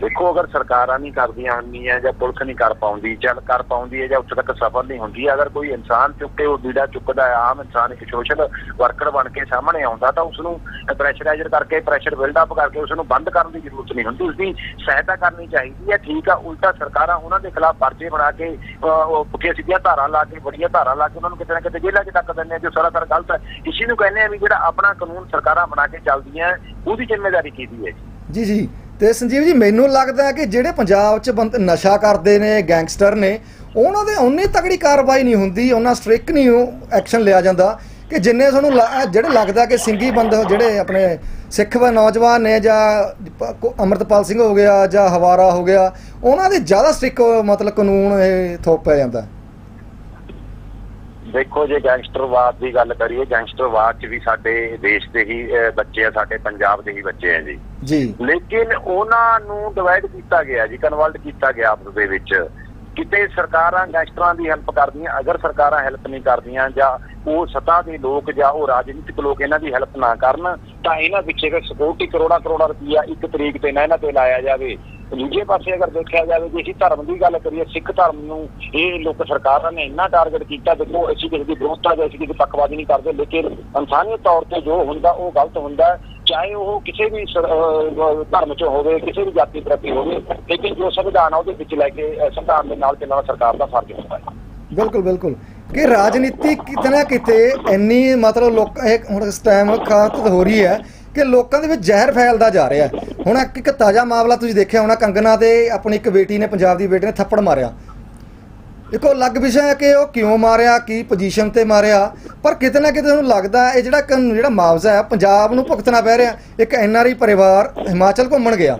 ਦੇਖੋ, ਅਗਰ ਸਰਕਾਰਾਂ ਨਹੀਂ ਕਰਦੀਆਂ ਹੁੰਦੀਆਂ ਜਾਂ ਪੁਲਿਸ ਨਹੀਂ ਕਰ ਪਾਉਂਦੀ ਚੱਲ ਕਰ ਪਾਉਂਦੀ ਹੈ ਜਾਂ ਉੱਥੇ ਤੱਕ ਸਫਲ ਨਹੀਂ ਹੁੰਦੀ, ਅਗਰ ਕੋਈ ਇਨਸਾਨ ਚੁੱਕੇ ਉਹ ਬੀੜਾ ਚੁੱਕਦਾ ਆਮ ਇਨਸਾਨ, ਇੱਕ ਸੋਸ਼ਲ ਵਰਕਰ ਬਣ ਕੇ ਸਾਹਮਣੇ ਆਉਂਦਾ, ਤਾਂ ਉਸ ਨੂੰ ਪ੍ਰੈਸ਼ਰਾਈਜ਼ਰ ਕਰਕੇ ਪ੍ਰੈਸ਼ਰ ਬਿਲਡ ਅਪ ਕਰਕੇ ਉਸ ਨੂੰ ਬੰਦ ਕਰਨ ਦੀ ਜ਼ਰੂਰਤ ਨਹੀਂ ਹੁੰਦੀ ਉਸ ਦੀ ਸਹਾਇਤਾ ਕਰਨੀ ਚਾਹੀਦੀ ਹੈ। ਠੀਕ ਆ, ਉਲਟਾ ਸਰਕਾਰਾਂ ਉਹਨਾਂ ਦੇ ਖਿਲਾਫ ਪਰਚੇ ਬਣਾ ਕੇ ਉਹ ਪੁੱਠੀਆਂ ਸਿੱਧੀਆਂ ਧਾਰਾਂ ਲਾ ਕੇ ਬੜੀਆਂ ਧਾਰਾਂ ਲਾ ਕੇ ਉਹਨਾਂ ਨੂੰ ਕਿਤੇ ਨਾ ਕਿਤੇ ਜੇਲ੍ਹਾਂ 'ਚ ਟੱਕ ਦਿੰਦੇ ਆ, ਜੋ ਸਰਾਸਰ ਗਲਤ ਹੈ। ਇਸੇ ਨੂੰ ਕਹਿੰਦੇ ਆ ਵੀ ਜਿਹੜਾ ਆਪਣਾ ਕਾਨੂੰਨ ਸਰਕਾਰਾਂ ਬਣਾ ਕੇ ਚੱਲਦੀਆਂ, ਉਹਦੀ ਜ਼ਿੰਮੇਵਾਰੀ ਕਿਹਦੀ ਹੈ ਜੀ ਜੀ। ਤੇ ਸੰਜੀਵ ਜੀ, ਮੈਨੂੰ ਲੱਗਦਾ ਕਿ ਜਿਹੜੇ ਪੰਜਾਬ 'ਚ ਬੰਦ ਨਸ਼ਾ ਕਰਦੇ ਨੇ, ਗੈਂਗਸਟਰ ਨੇ, ਉਹਨਾਂ ਦੇ ਉਨੀ ਤਕੜੀ ਕਾਰਵਾਈ ਨਹੀਂ ਹੁੰਦੀ ਉਹਨਾਂ ਸਟ੍ਰਿਕ ਨਹੀਂ ਐਕਸ਼ਨ ਲਿਆ ਜਾਂਦਾ ਕਿ ਜਿੰਨੇ ਤੁਹਾਨੂੰ ਲ- ਜਿਹੜੇ ਲੱਗਦਾ ਕਿ ਸਿੰਘੀ ਬੰਦ ਜਿਹੜੇ ਆਪਣੇ ਸਿੱਖ ਵਾ ਨੌਜਵਾਨ ਨੇ ਜਾਂ ਪ- ਅੰਮ੍ਰਿਤਪਾਲ ਸਿੰਘ ਹੋ ਗਿਆ ਜਾਂ ਹਵਾਰਾ ਹੋ ਗਿਆ, ਉਹਨਾਂ ਦੇ ਜ਼ਿਆਦਾ ਸਟ੍ਰਿਕ ਮਤਲਬ ਕਾਨੂੰਨ ਇਹ ਥੋਪਿਆ ਜਾਂਦਾ। ਦੇਖੋ ਜੇ ਗੈਂਗਸਟਰਵਾਦ ਦੀ ਗੱਲ ਕਰੀਏ ਗੈਂਗਸਟਰਵਾਦ 'ਚ ਵੀ ਸਾਡੇ ਦੇਸ਼ ਦੇ ਹੀ ਬੱਚੇ ਆ ਸਾਡੇ ਪੰਜਾਬ ਦੇ ਹੀ ਬੱਚੇ ਆ ਜੀ। ਜੀ। ਲੇਕਿਨ ਉਹਨਾਂ ਨੂੰ ਡਿਵਾਈਡ ਕੀਤਾ ਗਿਆ ਜੀ ਕਨਵਰਟ ਕੀਤਾ ਗਿਆ ਆਪਸ ਦੇ ਵਿੱਚ। ਕਿਤੇ ਸਰਕਾਰਾਂ ਗੈਂਗਸਟਰਾਂ ਦੀ ਹੈਲਪ ਕਰਦੀਆਂ ਅਗਰ ਸਰਕਾਰਾਂ ਹੈਲਪ ਨਹੀਂ ਕਰਦੀਆਂ ਜਾਂ ਉਹ ਸੱਤਾ ਦੇ ਲੋਕ ਜਾਂ ਉਹ ਰਾਜਨੀਤਿਕ ਲੋਕ ਇਹਨਾਂ ਦੀ ਹੈਲਪ ਨਾ ਕਰਨ ਤਾਂ ਇਹਨਾਂ ਪਿੱਛੇ ਸਿਕਿਉਰਿਟੀ ਕਰੋੜਾ ਕਰੋੜਾ ਰੁਪਈਆ ਇੱਕ ਤਰੀਕ ਤੇ ਨਾ ਇਹਨਾਂ ਤੇ ਲਾਇਆ ਜਾਵੇ। ਦੂਜੇ ਪਾਸੇ ਅਗਰ ਦੇਖਿਆ ਜਾਵੇ ਜੇ ਅਸੀਂ ਧਰਮ ਦੀ ਗੱਲ ਕਰੀਏ, ਸਿੱਖ ਧਰਮ ਨੂੰ ਇਹ ਲੋਕ ਸਰਕਾਰਾਂ ਨੇ ਇੰਨਾ ਟਾਰਗੇਟ ਕੀਤਾ ਦੇਖੋ ਅਸੀਂ ਕਿਸੇ ਦੀ ਵਿਰੋਧਤਾ ਜਾਂ ਅਸੀਂ ਕਿਸੇ ਦੀ ਨਹੀਂ ਕਰਦੇ, ਲੇਕਿਨ ਇਨਸਾਨੀਅਤ ਤੌਰ ਤੇ ਜੋ ਹੁੰਦਾ ਉਹ ਗਲਤ ਹੁੰਦਾ ਚਾਹੇ ਉਹ ਕਿਸੇ ਵੀ ਧਰਮ ਚ ਹੋਵੇ, ਕਿਸੇ ਵੀ ਜਾਤੀ ਪ੍ਰਤੀ ਹੋਵੇ, ਲੇਕਿਨ ਜੋ ਸੰਵਿਧਾਨ ਆ ਉਹਦੇ ਵਿੱਚ ਲੈ ਕੇ ਸੰਵਿਧਾਨ ਦੇ ਨਾਲ ਚੱਲਣਾ ਸਰਕਾਰ ਦਾ ਫਰਜ਼ ਹੁੰਦਾ ਹੈ। ਬਿਲਕੁਲ ਬਿਲਕੁਲ। ਕਿ ਰਾਜਨੀਤੀ ਕਿਤੇ ਨਾ ਕਿਤੇ ਇੰਨੀ ਮਤਲਬ ਲੋਕ, ਇਹ ਹੁਣ ਇਸ ਟਾਈਮ ਖਾਤਤ ਹੋ ਰਹੀ ਹੈ ਕਿ ਲੋਕਾਂ ਦੇ ਵਿੱਚ ਜ਼ਹਿਰ ਫੈਲਦਾ ਜਾ ਰਿਹਾ ਹੁਣ ਇੱਕ ਇੱਕ ਤਾਜ਼ਾ ਮਾਮਲਾ ਤੁਸੀਂ ਦੇਖਿਆ ਹੋਣਾ, ਕੰਗਨਾ ਤੇ ਆਪਣੀ ਇੱਕ ਬੇਟੀ ਨੇ, ਪੰਜਾਬ ਦੀ ਬੇਟੀ ਨੇ ਥੱਪੜ ਮਾਰਿਆ। ਇੱਕੋ ਅਲੱਗ ਵਿਸ਼ਾ ਹੈ ਕਿ ਉਹ ਕਿਉਂ ਮਾਰਿਆ, ਕੀ ਪੋਜੀਸ਼ਨ ਤੇ ਮਾਰਿਆ, ਪਰ ਕਿਤੇ ਨਾ ਕਿਤੇ ਉਹਨੂੰ ਲੱਗਦਾ ਇਹ ਜਿਹੜਾ ਕਾਨੂੰਨ ਜਿਹੜਾ ਮੁਆਵਜ਼ਾ ਹੈ, ਪੰਜਾਬ ਨੂੰ ਭੁਗਤਣਾ ਪੈ ਰਿਹਾ। ਇੱਕ ਐਨਆਰਆਈ ਪਰਿਵਾਰ ਹਿਮਾਚਲ ਘੁੰਮਣ ਗਿਆ।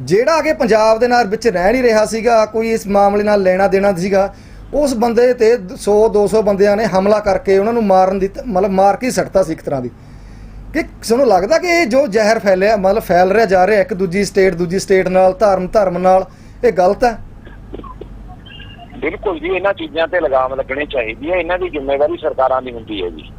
ਜਿਹੜਾ ਕਿ ਪੰਜਾਬ ਦੇ ਨਾਲ ਵਿੱਚ ਰਹਿ ਨਹੀਂ ਰਿਹਾ ਸੀਗਾ, ਕੋਈ ਇਸ ਮਾਮਲੇ ਨਾਲ ਲੈਣਾ ਦੇਣਾ ਸੀਗਾ, ਉਸ ਬੰਦੇ ਤੇ 100 200 ਬੰਦਿਆਂ ਨੇ ਹਮਲਾ ਕਰਕੇ ਉਹਨਾਂ ਨੂੰ ਮਾਰਨ ਦੀ ਮਤਲਬ ਮਾਰ ਕੇ ਹੀ ਸੱਟਤਾ ਸੀ ਇੱਕ ਤਰ੍ਹਾਂ ਦੀ। ਕਿ ਤੁਹਾਨੂੰ ਲੱਗਦਾ ਕਿ ਇਹ ਜੋ ਜ਼ਹਿਰ ਫੈਲਿਆ, ਮਤਲਬ ਫੈਲ ਰਿਹਾ, ਜਾ ਰਿਹਾ, ਇੱਕ ਦੂਜੀ ਸਟੇਟ ਦੂਜੀ ਸਟੇਟ ਨਾਲ, ਧਰਮ ਧਰਮ ਨਾਲ, ਇਹ ਗਲਤ ਹੈ? ਬਿਲਕੁਲ ਜੀ, ਇਹਨਾਂ ਚੀਜ਼ਾਂ ਤੇ ਲਗਾਮ ਲੱਗਣੀ ਚਾਹੀਦੀ ਹੈ ਇਹਨਾਂ ਦੀ ਜ਼ਿੰਮੇਵਾਰੀ ਸਰਕਾਰਾਂ ਦੀ ਹੁੰਦੀ ਹੈ ਜੀ।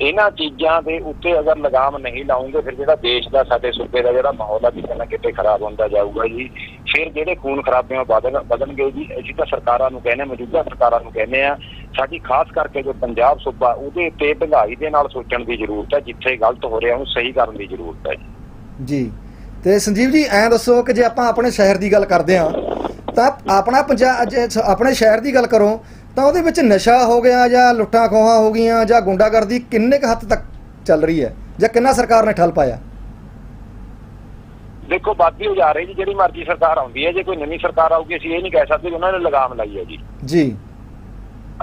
ਇਹਨਾਂ ਚੀਜ਼ਾਂ ਦੇ ਉੱਤੇ ਅਗਰ ਲਗਾਮ ਨਹੀਂ ਲਾਉਂਗੇ, ਫਿਰ ਜਿਹੜਾ ਦੇਸ਼ ਦਾ ਸਾਡੇ ਸੂਬੇ ਦਾ ਜਿਹੜਾ ਮਾਹੌਲ ਆ ਕਿਤੇ ਨਾ ਕਿਤੇ ਖਰਾਬ ਹੁੰਦਾ ਜਾਊਗਾ ਜੀ। ਫਿਰ ਜਿਹੜੇ ਖੂਨ ਖਰਾਬਿਆਂ ਵਧਣ, ਵਧਣਗੇ ਜੀ ਅਸੀਂ ਤਾਂ ਸਰਕਾਰਾਂ ਨੂੰ ਕਹਿੰਦੇ ਮੌਜੂਦਾ ਸਰਕਾਰਾਂ ਨੂੰ ਕਹਿੰਦੇ ਆ, ਸਾਡੀ ਖਾਸ ਕਰਕੇ ਜੋ ਪੰਜਾਬ ਸੂਬਾ, ਉਹਦੇ ਉੱਤੇ ਡੰਗਾਈ ਦੇ ਨਾਲ ਸੋਚਣ ਦੀ ਜ਼ਰੂਰਤ ਹੈ, ਜਿੱਥੇ ਗਲਤ ਹੋ ਰਿਹਾ, ਉਹਨੂੰ ਸਹੀ ਕਰਨ ਦੀ ਜ਼ਰੂਰਤ ਹੈ ਜੀ। ਜੀ। ਤੇ ਸੰਜੀਵ ਜੀ, ਐਂ ਦੱਸੋ ਕਿ ਜੇ ਆਪਾਂ ਆਪਣੇ ਸ਼ਹਿਰ ਦੀ ਗੱਲ ਕਰਦੇ ਹਾਂ ਤਾਂ ਆਪਣਾ ਪੰਜਾਬ ਆਪਣੇ ਸ਼ਹਿਰ ਦੀ ਗੱਲ ਕਰੋ ਤਾਂ ਉਹਦੇ ਵਿੱਚ ਨਸ਼ਾ ਹੋ ਗਿਆ ਜਾਂ ਲੁੱਟਾਂ ਖੋਹਾਂ ਹੋ ਗਈਆਂ ਜਾਂ ਗੁੰਡਾਗਰਦੀ ਕਿੰਨੇ ਕੁ ਹੱਦ ਤੱਕ ਚੱਲ ਰਹੀ ਹੈ ਜਾਂ ਕਿੰਨਾ ਸਰਕਾਰ ਨੇ ਠੱਲ ਪਾਇਆ? ਦੇਖੋ ਬਾਦੀ ਹੋ ਜਾ ਰਹੀ ਜੀ ਜਿਹੜੀ ਮਰਜ਼ੀ ਸਰਕਾਰ ਆਉਂਦੀ ਹੈ ਜੇ ਕੋਈ ਨਵੀਂ ਸਰਕਾਰ ਆਊਗੀ ਅਸੀਂ ਇਹ ਨਹੀਂ ਕਹਿ ਸਕਦੇ ਕਿ ਉਹਨਾਂ ਨੇ ਲਗਾਮ ਲਾਈ ਹੈ ਜੀ। ਜੀ।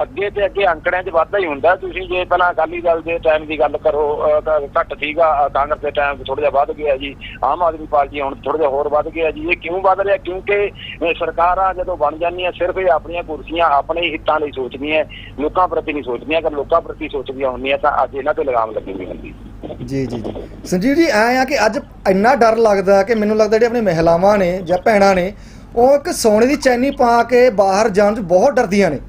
ਅੱਗੇ ਤੇ ਅੱਗੇ ਅੰਕੜਿਆਂ 'ਚ ਵਾਧਾ ਹੀ ਹੁੰਦਾ। ਤੁਸੀਂ ਜੇ ਪਹਿਲਾਂ ਅਕਾਲੀ ਦਲ ਦੇ ਟਾਈਮ ਦੀ ਗੱਲ ਕਰੋ ਤਾਂ ਘੱਟ ਸੀਗਾ। ਕਾਂਗਰਸ ਦੇ ਟਾਈਮ ਥੋੜਾ ਜਿਹਾ ਵੱਧ ਗਿਆ ਜੀ। ਆਮ ਆਦਮੀ ਪਾਰਟੀ ਹੁਣ ਥੋੜਾ ਜਿਹਾ ਹੋਰ ਵੱਧ ਗਿਆ ਜੀ। ਇਹ ਕਿਉਂ ਵੱਧ ਰਿਹਾ? ਕਿਉਂਕਿ ਸਰਕਾਰਾਂ ਜਦੋਂ ਬਣ ਜਾਂਦੀਆਂ, ਸਿਰਫ ਇਹ ਆਪਣੀਆਂ ਕੁਰਸੀਆਂ ਆਪਣੇ ਹਿੱਤਾਂ ਲਈ ਸੋਚਦੀਆਂ, ਲੋਕਾਂ ਪ੍ਰਤੀ ਨਹੀਂ ਸੋਚਦੀਆਂ। ਅਗਰ ਲੋਕਾਂ ਪ੍ਰਤੀ ਸੋਚਦੀਆਂ ਹੁੰਦੀਆਂ, ਤਾਂ ਅੱਜ ਇਹਨਾਂ ਤੇ ਲਗਾਮ ਲੱਗੀ ਹੋਈ ਹੁੰਦੀ ਜੀ। ਜੀ ਜੀ ਸੰਜੀਵ ਜੀ, ਐਂ ਆ ਕਿ ਅੱਜ ਇੰਨਾ ਡਰ ਲੱਗਦਾ ਕਿ ਮੈਨੂੰ ਲੱਗਦਾ ਜਿਹੜੇ ਆਪਣੇ ਮਹਿਲਾਵਾਂ ਨੇ ਜਾਂ ਭੈਣਾਂ ਨੇ, ਉਹ ਇੱਕ ਸੋਨੇ ਦੀ ਚੈਨੀ ਪਾ ਕੇ ਬਾਹਰ ਜਾਣ 'ਚ ਬਹੁਤ ਡਰਦੀਆਂ ਨੇ।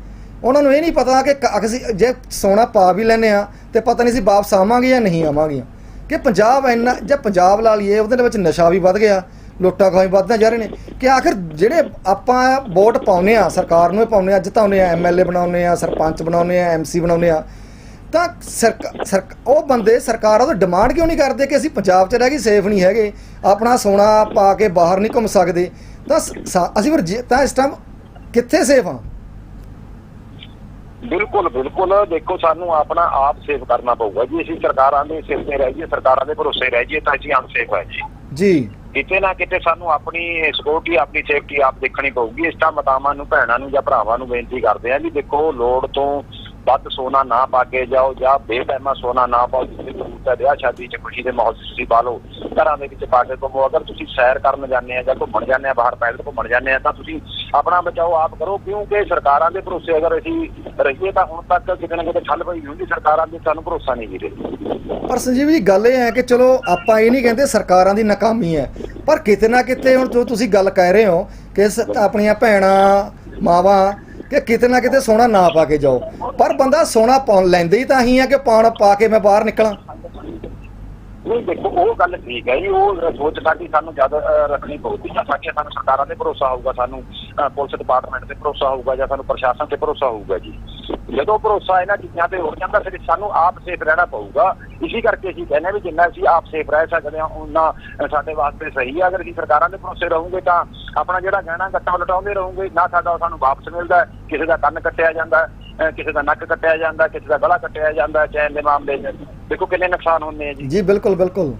ਉਹਨਾਂ ਨੂੰ ਇਹ ਨਹੀਂ ਪਤਾ ਕਿ ਕ- ਅਸੀਂ ਜੇ ਸੋਨਾ ਪਾ ਵੀ ਲੈਨੇ ਆ ਤੇ ਪਤਾ ਨਹੀਂ ਸੀ ਵਾਪਸ ਆਵਾਂਗੇ ਜਾਂ ਨਹੀਂ ਆਵਾਂਗੇ। ਕਿ ਪੰਜਾਬ ਇੰਨਾ ਜੇ ਪੰਜਾਬ ਲਾ ਲਈਏ, ਉਹਦੇ ਵਿੱਚ ਨਸ਼ਾ ਵੀ ਵੱਧ ਗਿਆ, ਲੁੱਟਾਂ ਖੋਹਾਂ ਵੀ ਜਾ ਰਹੇ ਨੇ। ਕਿ ਆਖਿਰ ਜਿਹੜੇ ਆਪਾਂ ਵੋਟ ਪਾਉਨੇ ਆ ਸਰਕਾਰ ਨੂੰ ਹੀ ਪਾਉਨੇ ਆ ਜਿਤਾਉਨੇ ਆ ਐਮਐਲਏ ਬਣਾਉਨੇ ਆ ਸਰਪੰਚ ਬਣਾਉਨੇ ਆ ਐਮਸੀ ਬਣਾਉਨੇ ਆ ਤਾਂ ਸਰਕ- ਸਰਕ ਉਹ ਬੰਦੇ ਸਰਕਾਰ ਉਹ ਡਿਮਾਂਡ ਕਿਉਂ ਨਹੀਂ ਕਰਦੇ ਕਿ ਅਸੀਂ ਪੰਜਾਬ 'ਚ ਰਹਿ ਕੇ ਸੇਫ ਨਹੀਂ ਹੈਗੇ, ਆਪਣਾ ਸੋਨਾ ਪਾ ਕੇ ਬਾਹਰ ਨਹੀਂ ਘੁੰਮ ਸਕਦੇ? ਤਾਂ ਸ- ਅਸੀਂ ਫਿਰ ਜੇ- ਤਾਂ ਇਸ ਟਾਈਮ ਕਿੱਥੇ ਸੇਫ ਹਾਂ ਬਿਲਕੁਲ ਬਿਲਕੁਲ। ਦੇਖੋ ਸਾਨੂੰ ਆਪਣਾ ਆਪ ਸੇਵ ਕਰਨਾ ਪਊਗਾ ਜੀ। ਅਸੀਂ ਸਰਕਾਰਾਂ ਦੇ ਸਿਰ ਤੇ ਰਹਿ ਜਾਈਏ ਸਰਕਾਰਾਂ ਦੇ ਭਰੋਸੇ ਰਹਿ ਜਾਈਏ ਤਾਂ ਅਸੀਂ ਅਨਸੇਫ ਹੈ ਜੀ। ਜੀ। ਕਿਤੇ ਨਾ ਕਿਤੇ ਸਾਨੂੰ ਆਪਣੀ ਸਿਕਿਉਰਿਟੀ ਆਪਣੀ ਸੇਫਟੀ ਆਪ ਦੇਖਣੀ ਪਊਗੀ। ਇਸ ਤਾਂ ਮਾਤਾਵਾਂ ਨੂੰ ਭੈਣਾਂ ਨੂੰ ਜਾਂ ਭਰਾਵਾਂ ਨੂੰ ਬੇਨਤੀ ਕਰਦੇ ਆ ਵੀ ਦੇਖੋ ਲੋੜ ਤੋਂ ਵੱਧ ਸੋਨਾ ਨਾ ਪਾ ਕੇ ਜਾਓ ਜਾਂ ਬੇਟੈਮਾ ਸੋਨਾ ਨਾ ਪਾਓ ਜਿਵੇਂ ਜ਼ਰੂਰਤ ਹੈ ਵਿਆਹ ਸ਼ਾਦੀ ਚ ਖੁਸ਼ੀ ਦੇ ਮਾਹੌਲ 'ਚ ਤੁਸੀਂ ਪਾ ਲਓ। ਘਰਾਂ ਦੇ ਵਿੱਚ ਪਾ ਕੇ ਘੁੰਮੋ। ਅਗਰ ਤੁਸੀਂ ਸੈਰ ਕਰਨ ਜਾਂਦੇ ਆ ਜਾਂ ਘੁੰਮਣ ਜਾਂਦੇ ਆ ਬਾਹਰ ਪੈਦਲ ਘੁੰਮਣ ਜਾਂਦੇ ਆ ਤਾਂ ਤੁਸੀਂ ਆਪਣਾ ਬਚਾਓ ਆਪ ਕਰੋ, ਕਿਉਂਕਿ ਸਰਕਾਰਾਂ ਦੇ ਭਰੋਸੇ ਅਗਰ ਅਸੀਂ ਰਹੀਏ ਤਾਂ ਹੁਣ ਤੱਕ ਕਿਤੇ ਨਾ ਕਿਤੇ ਠੱਲ ਪਈ ਹੁੰਦੀ, ਸਰਕਾਰਾਂ ਦੇ ਸਾਨੂੰ ਭਰੋਸਾ ਨਹੀਂ ਵੀਰੇ ਪਰ ਸੰਜੀਵ ਜੀ, ਗੱਲ ਇਹ ਹੈ ਕਿ ਚਲੋ ਆਪਾਂ ਇਹ ਨਹੀਂ ਕਹਿੰਦੇ ਸਰਕਾਰਾਂ ਦੀ ਨਾਕਾਮੀ ਹੈ, ਪਰ ਕਿਤੇ ਨਾ ਕਿਤੇ ਹੁਣ ਜੋ ਤੁਸੀਂ ਗੱਲ ਕਹਿ ਰਹੇ ਹੋ ਕਿ ਆਪਣੀਆਂ ਭੈਣਾਂ, ਮਾਵਾਂ, ਕਿ ਕਿਤੇ ਨਾ ਕਿਤੇ ਸੋਨਾ ਨਾ ਪਾ ਕੇ ਜਾਓ। ਪਰ ਬੰਦਾ ਸੋਨਾ ਪਾਉਣ ਲੈਂਦੇ ਹੀ ਤਾਂ ਹੀ ਹੈ ਕਿ ਪਾਉਣ ਪਾ ਕੇ ਮੈਂ ਬਾਹਰ ਨਿਕਲਾਂ। ਨਹੀਂ, ਦੇਖੋ, ਉਹ ਗੱਲ ਠੀਕ ਹੈ ਜੀ, ਉਹ ਸੋਚ ਸਾਡੀ ਸਾਨੂੰ ਜਦ ਰੱਖਣੀ ਪਊਗੀ ਜਾਂ ਸਾਡੀ ਸਾਨੂੰ ਸਰਕਾਰਾਂ ਤੇ ਭਰੋਸਾ ਹੋਊਗਾ ਸਾਨੂੰ ਪੁਲਿਸ ਡਿਪਾਰਟਮੈਂਟ ਤੇ ਭਰੋਸਾ ਹੋਊਗਾ ਜਾਂ ਸਾਨੂੰ ਪ੍ਰਸ਼ਾਸਨ ਤੇ ਭਰੋਸਾ ਹੋਊਗਾ ਜੀ। ਜਦੋਂ ਭਰੋਸਾ ਇਹਨਾਂ ਚੀਜ਼ਾਂ ਤੇ ਹੋ ਜਾਂਦਾ, ਫਿਰ ਸਾਨੂੰ ਆਪ ਸੇਫ ਰਹਿਣਾ ਪਊਗਾ। ਇਸੇ ਕਰਕੇ ਅਸੀਂ ਕਹਿੰਦੇ ਹਾਂ ਵੀ ਜਿੰਨਾ ਅਸੀਂ ਆਪ ਸੇਫ ਰਹਿ ਸਕਦੇ ਹਾਂ ਉਹਨਾਂ ਸਾਡੇ ਵਾਸਤੇ ਸਹੀ ਹੈ ਅਗਰ ਅਸੀਂ ਸਰਕਾਰਾਂ ਦੇ ਭਰੋਸੇ ਰਹੋਗੇ ਤਾਂ ਆਪਣਾ ਜਿਹੜਾ ਗਹਿਣਾ ਗੱਟਾ ਲਟਾਉਂਦੇ ਰਹੋਗੇ, ਨਾ ਸਾਡਾ ਉਹ ਸਾਨੂੰ ਵਾਪਸ ਮਿਲਦਾ, ਕਿਸੇ ਦਾ ਕੰਨ ਕੱਟਿਆ ਜਾਂਦਾ। ਕਿਸੇ ਦਾ ਨੱਕ ਕੱਟਿਆ ਜਾਂਦਾ, ਕਿਸੇ ਦਾ ਗਲਾ ਕੱਟਿਆ ਜਾਂਦਾ ਚੈਨ ਦੇ ਮਾਮਲੇ 'ਚ ਦੇਖੋ ਕਿੰਨੇ ਨੁਕਸਾਨ ਹੁੰਦੇ ਆ ਜੀ। ਜੀ, ਬਿਲਕੁਲ ਬਿਲਕੁਲ।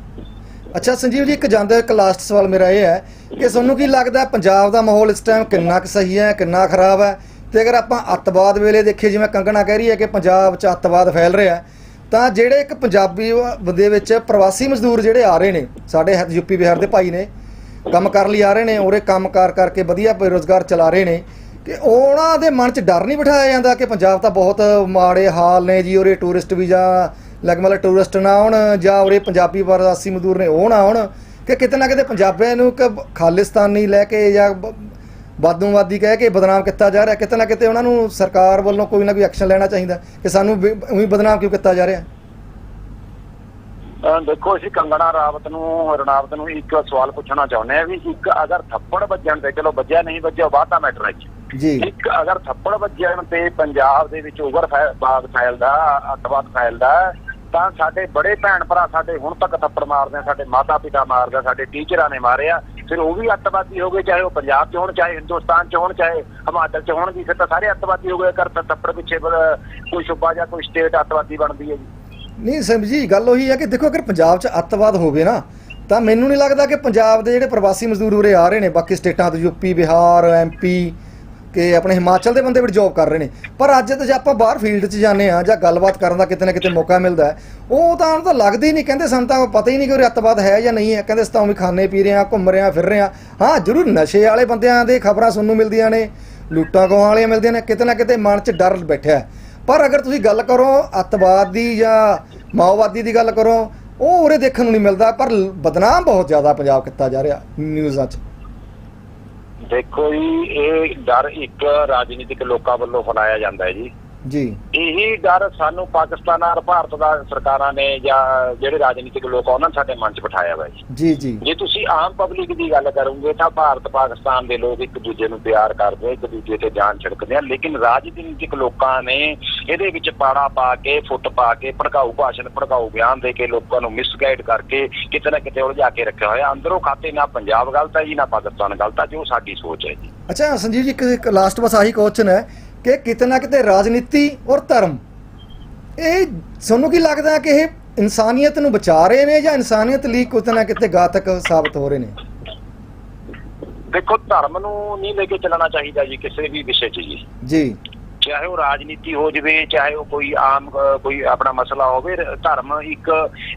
ਅੱਛਾ, ਸੰਜੀਵ ਜੀ, ਇੱਕ ਜਾਂਦਾ ਇੱਕ ਲਾਸਟ ਸਵਾਲ ਮੇਰਾ ਇਹ ਹੈ ਕਿ ਤੁਹਾਨੂੰ ਕੀ ਲੱਗਦਾ ਪੰਜਾਬ ਦਾ ਮਾਹੌਲ ਇਸ ਟਾਈਮ ਕਿੰਨਾ ਕੁ ਸਹੀ ਹੈ, ਕਿੰਨਾ ਖਰਾਬ ਹੈ? ਤੇ ਅਗਰ ਆਪਾਂ ਅੱਤਵਾਦ ਵੇਲੇ ਦੇਖੀਏ, ਜਿਵੇਂ ਕੰਗਣਾ ਕਹਿ ਰਹੀ ਹੈ ਕਿ ਪੰਜਾਬ 'ਚ ਅੱਤਵਾਦ ਫੈਲ ਰਿਹਾ ਤਾਂ ਜਿਹੜੇ ਇੱਕ ਪੰਜਾਬੀ ਦੇ ਵਿੱਚ ਪ੍ਰਵਾਸੀ ਮਜ਼ਦੂਰ ਜਿਹੜੇ ਆ ਰਹੇ ਨੇ, ਸਾਡੇ ਯੂਪੀ ਬਿਹਾਰ ਦੇ ਭਾਈ ਨੇ, ਕੰਮ ਕਰਨ ਲਈ ਆ ਰਹੇ ਨੇ, ਉਰੇ ਕੰਮ ਕਾਰ ਕਰਕੇ ਵਧੀਆ ਬੇਰੁਜ਼ਗਾਰ ਚਲਾ ਰਹੇ ਨੇ ਕਿ ਉਹਨਾਂ ਦੇ ਮਨ 'ਚ ਡਰ ਨਹੀਂ ਬਿਠਾਇਆ ਜਾਂਦਾ ਕਿ ਪੰਜਾਬ ਤਾਂ ਬਹੁਤ ਮਾੜੇ ਹਾਲ ਨੇ ਜੀ ਉਰੇ ਟੂਰਿਸਟ ਵੀਜ਼ਾ ਲੱਗ ਮਤਲਬ ਟੂਰਿਸਟ ਨਾ ਆਉਣ ਜਾਂ ਉਰੇ ਪੰਜਾਬੀ ਪ੍ਰਵਾਸੀ ਮਜ਼ਦੂਰ ਨੇ ਉਹ ਨਾ ਆਉਣ ਕਿ ਕਿਤੇ ਨਾ ਕਿਤੇ ਪੰਜਾਬੀਆਂ ਨੂੰ ਇੱਕ ਖਾਲਿਸਤਾਨੀ ਲੈ ਕੇ ਜਾਂ ਬ- ਵਾਦੂਵਾਦੀ ਕਹਿ ਕੇ ਬਦਨਾਮ ਕੀਤਾ ਜਾ ਰਿਹਾ, ਕਿਤੇ ਨਾ ਕਿਤੇ ਉਹਨਾਂ ਨੂੰ ਸਰਕਾਰ ਵੱਲੋਂ ਕੋਈ ਨਾ ਕੋਈ ਐਕਸ਼ਨ ਲੈਣਾ ਚਾਹੀਦਾ ਕਿ ਸਾਨੂੰ ਵੀ- ਉਹੀ ਬਦਨਾਮ ਕਿਉਂ ਕੀਤਾ ਜਾ ਰਿਹਾ? ਦੇਖੋ ਅਸੀਂ ਕੰਗਣਾ ਰਾਵਤ ਨੂੰ ਰਣਾਵਤ ਨੂੰ ਇੱਕ ਸਵਾਲ ਪੁੱਛਣਾ ਚਾਹੁੰਦੇ ਆ ਵੀ ਇੱਕ ਅਗਰ ਥੱਪੜ ਵੱਜਣ ਤੇ ਚਲੋ ਵੱਜਿਆ ਨਹੀਂ ਵੱਜਿਆ ਦਾ ਮੈਟਰ ਹੈ ਜੀ। ਇੱਕ ਅਗਰ ਥੱਪੜ ਵੱਜਣ ਤੇ ਪੰਜਾਬ ਦੇ ਵਿੱਚ ਓਵਰ ਬਾਗ ਫੈਲਦਾ ਅੱਤਵਾਦ ਫੈਲਦਾ ਤਾਂ ਸਾਡੇ ਬੜੇ ਭੈਣ ਭਰਾ ਸਾਡੇ ਹੁਣ ਤੱਕ ਥੱਪੜ ਮਾਰਦੇ ਆ ਸਾਡੇ ਮਾਤਾ ਪਿਤਾ ਮਾਰਦੇ ਆ ਸਾਡੇ ਟੀਚਰਾਂ ਨੇ ਮਾਰਿਆ ਫਿਰ ਉਹ ਵੀ ਅੱਤਵਾਦੀ ਹੋ ਗਏ ਚਾਹੇ ਉਹ ਪੰਜਾਬ 'ਚ ਹੋਣ ਚਾਹੇ ਹਿੰਦੁਸਤਾਨ 'ਚ ਹੋਣ ਚਾਹੇ ਹਿਮਾਚਲ 'ਚ ਹੋਣ ਜੀ ਫਿਰ ਤਾਂ ਸਾਰੇ ਅੱਤਵਾਦੀ ਹੋ ਗਏ ਕਰ ਤਾਂ ਥੱਪੜ ਪਿੱਛੇ ਕੋਈ ਸੂਬਾ ਜਾਂ ਕੋਈ ਸਟੇਟ ਅੱਤਵਾਦੀ ਬਣਦੀ ਹੈ ਜੀ ਨਹੀਂ ਸਮਝੀ ਗੱਲ ਉਹੀ ਹੈ ਕਿ ਦੇਖੋ ਅਗਰ ਪੰਜਾਬ 'ਚ ਅੱਤਵਾਦ ਹੋਵੇ ਨਾ, ਤਾਂ ਮੈਨੂੰ ਨਹੀਂ ਲੱਗਦਾ ਕਿ ਪੰਜਾਬ ਦੇ ਜਿਹੜੇ ਪ੍ਰਵਾਸੀ ਮਜ਼ਦੂਰ ਉਰੇ ਆ ਰਹੇ ਨੇ, ਬਾਕੀ ਸਟੇਟਾਂ ਤੋਂ ਯੂਪੀ ਬਿਹਾਰ ਐਮਪੀ ਕਿ ਆਪਣੇ ਹਿਮਾਚਲ ਦੇ ਬੰਦੇ ਵੀ ਜੌਬ ਕਰ ਰਹੇ ਨੇ। ਪਰ ਅੱਜ ਤੇ ਜੇ ਆਪਾਂ ਬਾਹਰ ਫੀਲਡ 'ਚ ਜਾਂਦੇ ਆ ਜਾਂ ਗੱਲਬਾਤ ਕਰਨ ਦਾ ਕਿਤੇ ਨਾ ਕਿਤੇ ਮੌਕਾ ਮਿਲਦਾ ਉਹ ਤਾਂ ਉਹਨੂੰ ਤਾਂ ਲੱਗਦਾ ਹੀ ਨਹੀਂ, ਕਹਿੰਦੇ ਸਾਨੂੰ ਤਾਂ ਪਤਾ ਹੀ ਨਹੀਂ ਕਿ ਉਹ ਅੱਤਵਾਦ ਹੈ ਜਾਂ ਨਹੀਂ ਹੈ। ਕਹਿੰਦੇ ਅਸੀਂ ਤਾਂ ਉਵੇਂ ਖਾਣੇ ਪੀ ਰਹੇ ਆ ਘੁੰਮ ਰਹੇ ਆ ਫਿਰ ਰਹੇ ਆ ਹਾਂ, ਜ਼ਰੂਰ ਨਸ਼ੇ ਵਾਲੇ ਬੰਦਿਆਂ ਦੇ ਖਬਰਾਂ ਸੁਣਨ ਨੂੰ ਮਿਲਦੀਆਂ ਨੇ, ਲੁੱਟਾਂ ਖੋਹਾਂ ਵਾਲੀਆਂ ਮਿਲਦੀਆਂ ਨੇ, ਕਿਤੇ ਨਾ ਕਿਤੇ ਮਨ 'ਚ ਡਰ ਬੈਠਿਆ ਪਰ ਅਗਰ ਤੁਸੀਂ ਗੱਲ ਕਰੋ ਅੱਤਵਾਦ ਦੀ ਜਾਂ ਮਾਓਵਾਦੀ ਦੀ ਗੱਲ ਕਰੋ, ਉਹ ਉਰੇ ਦੇਖਣ ਨੂੰ ਨਹੀਂ ਮਿਲਦਾ, ਪਰ ਬਦਨਾਮ ਬਹੁਤ ਜ਼ਿਆਦਾ ਪੰਜਾਬ ਕੀਤਾ ਜਾ ਰਿਹਾ ਨਿਊਜ਼ਾਂ 'ਚ। ਦੇਖੋ ਜੀ, ਇਹ ਡਰ ਇੱਕ ਰਾਜਨੀਤਿਕ ਲੋਕਾਂ ਵੱਲੋਂ ਫੈਲਾਇਆ ਜਾਂਦਾ ਹੈ ਜੀ। ਜੀ। ਇਹੀ ਡਰ ਸਾਨੂੰ ਪਾਕਿਸਤਾਨ ਔਰ ਭਾਰਤ ਦਾ ਸਰਕਾਰਾਂ ਨੇ ਜਾਂ ਜਿਹੜੇ ਰਾਜਨੀਤਿਕ ਲੋਕ ਆ ਉਹਨਾਂ ਨੇ ਸਾਡੇ ਮਨ 'ਚ ਬਿਠਾਇਆ ਜੀ। ਜੀ ਜੀ। ਜੇ ਤੁਸੀਂ ਆਮ ਪਬਲਿਕ ਦੀ ਗੱਲ ਕਰੋਗੇ ਤਾਂ ਭਾਰਤ ਪਾਕਿਸਤਾਨ ਦੇ ਲੋਕ ਇੱਕ ਦੂਜੇ ਨੂੰ ਪਿਆਰ ਕਰਦੇ ਇੱਕ ਦੂਜੇ ਤੇ ਜਾਨ ਛਿੜਕਦੇ ਆ ਲੇਕਿਨ ਰਾਜਨੀਤਿਕ ਲੋਕਾਂ ਨੇ ਇਹਦੇ ਵਿੱਚ ਪਾੜਾ ਪਾ ਕੇ ਫੁੱਟ ਪਾ ਕੇ ਭੜਕਾਊ ਭਾਸ਼ਣ ਭੜਕਾਊ ਬਿਆਨ ਦੇ ਕੇ ਲੋਕਾਂ ਨੂੰ ਮਿਸਗਾਈਡ ਕਰਕੇ ਕਿਤੇ ਨਾ ਕਿਤੇ ਉਲਝਾ ਕੇ ਰੱਖਿਆ ਹੋਇਆ। ਅੰਦਰੋਂ ਖਾਤੇ ਨਾ ਪੰਜਾਬ ਗਲਤ ਹੈ ਜੀ ਨਾ ਪਾਕਿਸਤਾਨ ਗਲਤ ਹੈ ਜੋ ਸਾਡੀ ਸੋਚ ਹੈ ਜੀ। ਅੱਛਾ ਸੰਜੀਵ ਜੀ ਇੱਕ ਲਾਸਟ ਬਸ ਆਹੀ ਕੁਐਸਚਨ ਹੈ ਕਿ ਕਿਤੇ ਨਾ ਕਿਤੇ ਰਾਜਨੀਤੀ ਔਰ ਧਰਮ। ਇਹ ਤੁਹਾਨੂੰ ਕੀ ਲੱਗਦਾ ਕਿ ਇਹ ਇਨਸਾਨੀਅਤ ਨੂੰ ਬਚਾ ਰਹੇ ਨੇ ਜਾਂ ਇਨਸਾਨੀਅਤ ਲਈ ਕਿਤੇ ਨਾ ਕਿਤੇ ਘਾਤਕ ਸਾਬਤ ਹੋ ਰਹੇ ਨੇ? ਦੇਖੋ ਧਰਮ ਨੂੰ ਨਹੀਂ ਲੈ ਕੇ ਚੱਲਣਾ ਚਾਹੀਦਾ ਜੀ ਕਿਸੇ ਵੀ ਵਿਸ਼ੇ 'ਚ ਜੀ। ਜੀ। ਚਾਹੇ ਉਹ ਰਾਜਨੀਤੀ ਹੋ ਜਵੇ ਚਾਹੇ ਉਹ ਕੋਈ ਆਮ ਕੋਈ ਆਪਣਾ ਮਸਲਾ ਹੋਵੇ ਧਰਮ ਇੱਕ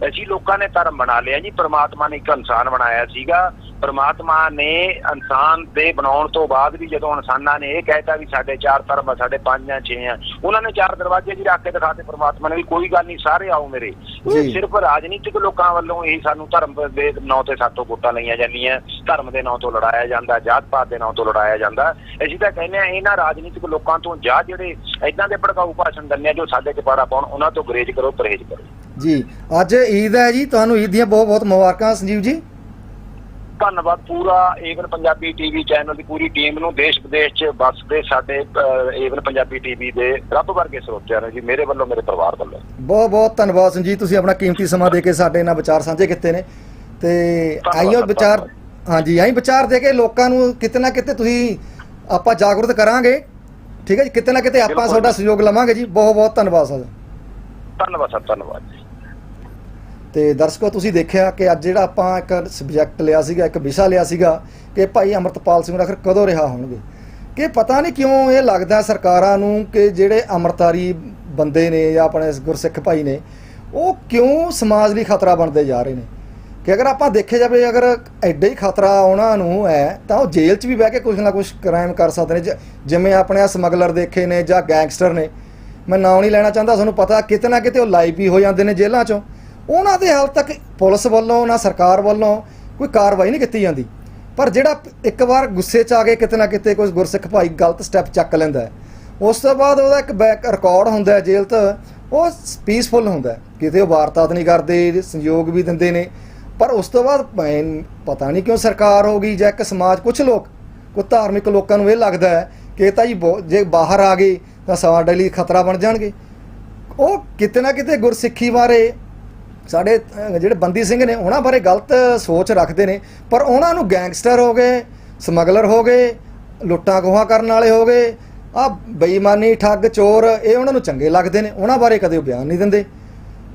ਅਸੀਂ ਲੋਕਾਂ ਨੇ ਧਰਮ ਬਣਾ ਲਿਆ ਜੀ ਪ੍ਰਮਾਤਮਾ ਨੇ ਇੱਕ ਇਨਸਾਨ ਬਣਾਇਆ ਸੀਗਾ। ਪ੍ਰਮਾਤਮਾ ਨੇ ਇਨਸਾਨ ਦੇ ਬਣਾਉਣ ਤੋਂ ਬਾਅਦ ਵੀ ਜਦੋਂ ਇਨਸਾਨਾਂ ਨੇ ਇਹ ਕਹਿਤਾ ਵੀ ਸਾਡੇ ਚਾਰ ਧਰਮ ਆ ਸਾਡੇ ਪੰਜ ਆ ਛੇ ਆ ਉਹਨਾਂ ਨੇ ਚਾਰ ਦਰਵਾਜ਼ੇ ਜੀ ਰੱਖ ਕੇ ਦਿਖਾਤੇ ਪ੍ਰਮਾਤਮਾ ਨੇ ਵੀ ਕੋਈ ਗੱਲ ਨਹੀਂ ਸਾਰੇ ਆਓ ਮੇਰੇ। ਇਹ ਸਿਰਫ ਰਾਜਨੀਤਿਕ ਲੋਕਾਂ ਵੱਲੋਂ ਹੀ ਸਾਨੂੰ ਧਰਮ ਦੇ ਨਾਂ ਤੇ ਸਾਤੋਂ ਵੋਟਾਂ ਲਈਆਂ ਜਾਂਦੀਆਂ ਧਰਮ ਦੇ ਨਾਂ ਤੋਂ ਲੜਾਇਆ ਜਾਂਦਾ ਜਾਤ ਪਾਤ ਦੇ ਨਾਂ ਤੋਂ ਲੜਾਇਆ ਜਾਂਦਾ। ਅਸੀਂ ਤਾਂ ਕਹਿੰਦੇ ਆ ਇਹਨਾਂ ਰਾਜਨੀਤਿਕ ਲੋਕਾਂ ਤੋਂ ਜਾਂ ਜਿਹੜੇ ਇਦਾਂ ਦੇ ਭੜਕਾਊ ਭਾਸ਼ਣ ਦਿੰਦੇ ਆ ਜੋ ਸਾਡੇ ਚ ਪਾੜਾ ਪਾਉਣ ਉਹਨਾਂ ਤੋਂ ਗਰੇਜ ਕਰੋ ਪਰਹੇਜ਼ ਕਰੋ। ਜੀ ਅੱਜ ਈਦ ਹੈ ਜੀ ਤੁਹਾਨੂੰ ਈਦ ਦੀਆਂ ਬਹੁਤ ਬਹੁਤ ਮੁਬਾਰਕਾਂ ਸੰਜੀਵ ਜੀ। ਧੰਨਵਾਦ ਪੂਰਾ ਏਵਨ ਪੰਜਾਬੀ ਟੀਵੀ ਚੈਨਲ ਦੀ ਪੂਰੀ ਟੀਮ ਨੂੰ ਦੇਸ਼ ਵਿਦੇਸ਼ ਚ ਵੱਸਦੇ ਸਾਡੇ ਏਵਨ ਪੰਜਾਬੀ ਟੀਵੀ ਦੇ ਰੱਬ ਵਰਗੇ ਸਰੋਤਿਆਂ ਨੂੰ ਜੀ ਮੇਰੇ ਵੱਲੋਂ ਮੇਰੇ ਪਰਿਵਾਰ ਵੱਲੋਂ। ਬਹੁਤ ਬਹੁਤ ਧੰਨਵਾਦ ਸੰਜੀਤ ਤੁਸੀਂ ਆਪਣਾ ਕੀਮਤੀ ਸਮਾਂ ਦੇ ਕੇ ਸਾਡੇ ਨਾਲ ਵਿਚਾਰ ਸਾਂਝੇ ਕੀਤੇ ਨੇ। ਤੇ ਆਈਓ ਵਿਚਾਰ। ਹਾਂਜੀ ਆਈ ਵਿਚਾਰ ਦੇ ਕੇ ਲੋਕਾਂ ਨੂੰ ਕਿਤੇ ਨਾ ਕਿਤੇ ਤੁਸੀਂ ਆਪਾਂ ਜਾਗਰੂਕ ਕਰਾਂਗੇ। ਠੀਕ ਹੈ ਜੀ ਕਿਤੇ ਨਾ ਕਿਤੇ ਆਪਾਂ ਬਿਲਕੁਲ। ਤੁਹਾਡਾ ਸਹਿਯੋਗ ਲਵਾਂਗੇ ਜੀ। ਬਹੁਤ ਬਹੁਤ ਧੰਨਵਾਦ ਸਰ। ਧੰਨਵਾਦ ਸਰ ਧੰਨਵਾਦ ਜੀ। ਤੇ ਦਰਸ਼ਕੋ ਤੁਸੀਂ ਦੇਖਿਆ ਕਿ ਅੱਜ ਜਿਹੜਾ ਆਪਾਂ ਇੱਕ ਸਬਜੈਕਟ ਲਿਆ ਸੀਗਾ ਇੱਕ ਵਿਸ਼ਾ ਲਿਆ ਸੀਗਾ ਕਿ ਭਾਈ ਅਮਰਤਪਾਲ ਸਿੰਘ ਆਖਰ ਕਦੋਂ ਰਿਹਾ ਹੋਣਗੇ? ਕਿ ਪਤਾ ਨਹੀਂ ਕਿਉਂ ਇਹ ਲੱਗਦਾ ਸਰਕਾਰਾਂ ਨੂੰ ਕਿ ਜਿਹੜੇ ਅਮਰਤਾਰੀ ਬੰਦੇ ਨੇ ਜਾਂ ਆਪਣੇ ਗੁਰਸਿੱਖ ਭਾਈ ਨੇ ਉਹ ਕਿਉਂ ਸਮਾਜ ਲਈ ਖਤਰਾ ਬਣਦੇ ਜਾ ਰਹੇ ਨੇ? ਕਿ ਅਗਰ ਆਪਾਂ ਦੇਖਿਆ ਜਾਵੇ, ਅਗਰ ਐਡਾ ਹੀ ਖਤਰਾ ਉਹਨਾਂ ਨੂੰ ਹੈ, ਤਾਂ ਉਹ ਜੇਲ੍ਹ 'ਚ ਵੀ ਬਹਿ ਕੇ ਕੁਝ ਨਾ ਕੁਝ ਕ੍ਰਾਈਮ ਕਰ ਸਕਦੇ ਨੇ। ਜਿਵੇਂ ਆਪਣੇ ਆ ਸਮਗਲਰ ਦੇਖੇ ਨੇ ਜਾਂ ਗੈਂਗਸਟਰ ਨੇ। ਮੈਂ ਨਾਂ ਨਹੀਂ ਲੈਣਾ ਚਾਹੁੰਦਾ, ਤੁਹਾਨੂੰ ਪਤਾ ਕਿਤੇ ਨਾ ਕਿਤੇ ਉਹ ਲਾਈਵ ਵੀ ਹੋ ਜਾਂਦੇ ਨੇ ਜੇਲ੍ਹਾਂ 'ਚੋਂ। ਉਹਨਾਂ ਦੇ ਹਾਲ ਤੱਕ ਪੁਲਿਸ ਵੱਲੋਂ, ਨਾ ਸਰਕਾਰ ਵੱਲੋਂ ਕੋਈ ਕਾਰਵਾਈ ਨਹੀਂ ਕੀਤੀ ਜਾਂਦੀ। ਪਰ ਜਿਹੜਾ ਇੱਕ ਵਾਰ ਗੁੱਸੇ 'ਚ ਆ ਕੇ ਕਿਤੇ ਨਾ ਕਿਤੇ ਕੋਈ ਗੁਰਸਿੱਖ ਭਾਈ ਗਲਤ ਸਟੈਪ ਚੱਕ ਲੈਂਦਾ ਉਸ ਤੋਂ ਬਾਅਦ ਉਹਦਾ ਇੱਕ ਬੈਕ ਰਿਕਾਰਡ ਹੁੰਦਾ ਜੇਲ੍ਹ 'ਚ, ਉਹ ਪੀਸਫੁਲ ਹੁੰਦਾ ਕਿਤੇ ਉਹ ਵਾਰਤਾਤ ਨਹੀਂ ਕਰਦੇ, ਸੰਯੋਗ ਵੀ ਦਿੰਦੇ ਨੇ। ਪਰ ਉਸ ਤੋਂ ਬਾਅਦ ਭੈਣ ਪਤਾ ਨਹੀਂ ਕਿਉਂ ਸਰਕਾਰ ਹੋ ਗਈ ਜਾਂ ਇੱਕ ਸਮਾਜ ਕੁਝ ਲੋਕ ਕੋਈ ਧਾਰਮਿਕ ਲੋਕਾਂ ਨੂੰ ਇਹ ਲੱਗਦਾ ਹੈ ਕਿ ਇਹ ਤਾਂ ਜੀ ਬਹੁਤ- ਜੇ ਬਾਹਰ ਆ ਗਏ ਤਾਂ ਸਾਡੇ ਲਈ ਖਤਰਾ ਬਣ ਜਾਣਗੇ। ਉਹ ਕਿਤੇ ਨਾ ਕਿਤੇ ਗੁਰਸਿੱਖੀ ਬਾਰੇ ਸਾਡੇ ਜਿਹੜੇ ਬੰਦੀ ਸਿੰਘ ਨੇ ਉਹਨਾਂ ਬਾਰੇ ਗਲਤ ਸੋਚ ਰੱਖਦੇ ਨੇ, ਪਰ ਉਹਨਾਂ ਨੂੰ ਗੈਂਗਸਟਰ ਹੋ ਗਏ, ਸਮਗਲਰ ਹੋ ਗਏ, ਲੁੱਟਾਂ ਖੋਹਾਂ ਕਰਨ ਵਾਲੇ ਹੋ ਗਏ ਆ ਬੇਈਮਾਨੀ, ਠੱਗ, ਚੋਰ, ਇਹ ਉਹਨਾਂ ਨੂੰ ਚੰਗੇ ਲੱਗਦੇ ਨੇ, ਉਹਨਾਂ ਬਾਰੇ ਕਦੇ ਉਹ ਬਿਆਨ ਨਹੀਂ ਦਿੰਦੇ।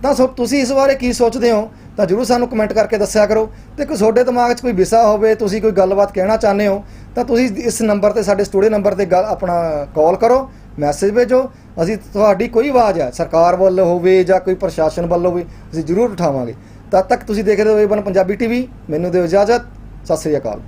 ਤਾਂ ਸੋ ਤੁਸੀਂ ਇਸ ਬਾਰੇ ਕੀ ਸੋਚਦੇ ਹੋ? ਤਾਂ ਜਰੂਰ ਸਾਨੂੰ ਕਮੈਂਟ ਕਰਕੇ ਦੱਸਿਆ ਕਰੋ। ਤੇ ਕੋਈ ਤੁਹਾਡੇ ਦਿਮਾਗ 'ਚ ਕੋਈ ਵਿਸ਼ਾ ਹੋਵੇ, ਤੁਸੀਂ ਕੋਈ ਗੱਲਬਾਤ ਕਹਿਣਾ ਚਾਹੁੰਦੇ ਹੋ, ਤਾਂ ਤੁਸੀਂ ਇਸ ਨੰਬਰ ਤੇ, ਸਾਡੇ ਸਟੂਡੀਓ ਨੰਬਰ ਤੇ ਗੱਲ, ਆਪਣਾ ਕਾਲ ਕਰੋ ਮੈਸੇਜ ਭੇਜੋ। ਅਸੀਂ ਤੁਹਾਡੀ ਕੋਈ ਆਵਾਜ਼ ਹੈ, ਸਰਕਾਰ ਵੱਲੋਂ ਹੋਵੇ ਜਾਂ ਕੋਈ ਪ੍ਰਸ਼ਾਸਨ ਵੱਲੋਂ ਹੋਵੇ, ਅਸੀਂ ਜਰੂਰ ਉਠਾਵਾਂਗੇ। ਤਦ ਤੱਕ ਤੁਸੀਂ ਦੇਖਦੇ ਹੋ ਏਵਨ ਪੰਜਾਬੀ ਟੀਵੀ ਮੈਨੂੰ ਦਿਓ ਇਜਾਜ਼ਤ, ਸਤਿ ਸ੍ਰੀ ਅਕਾਲ।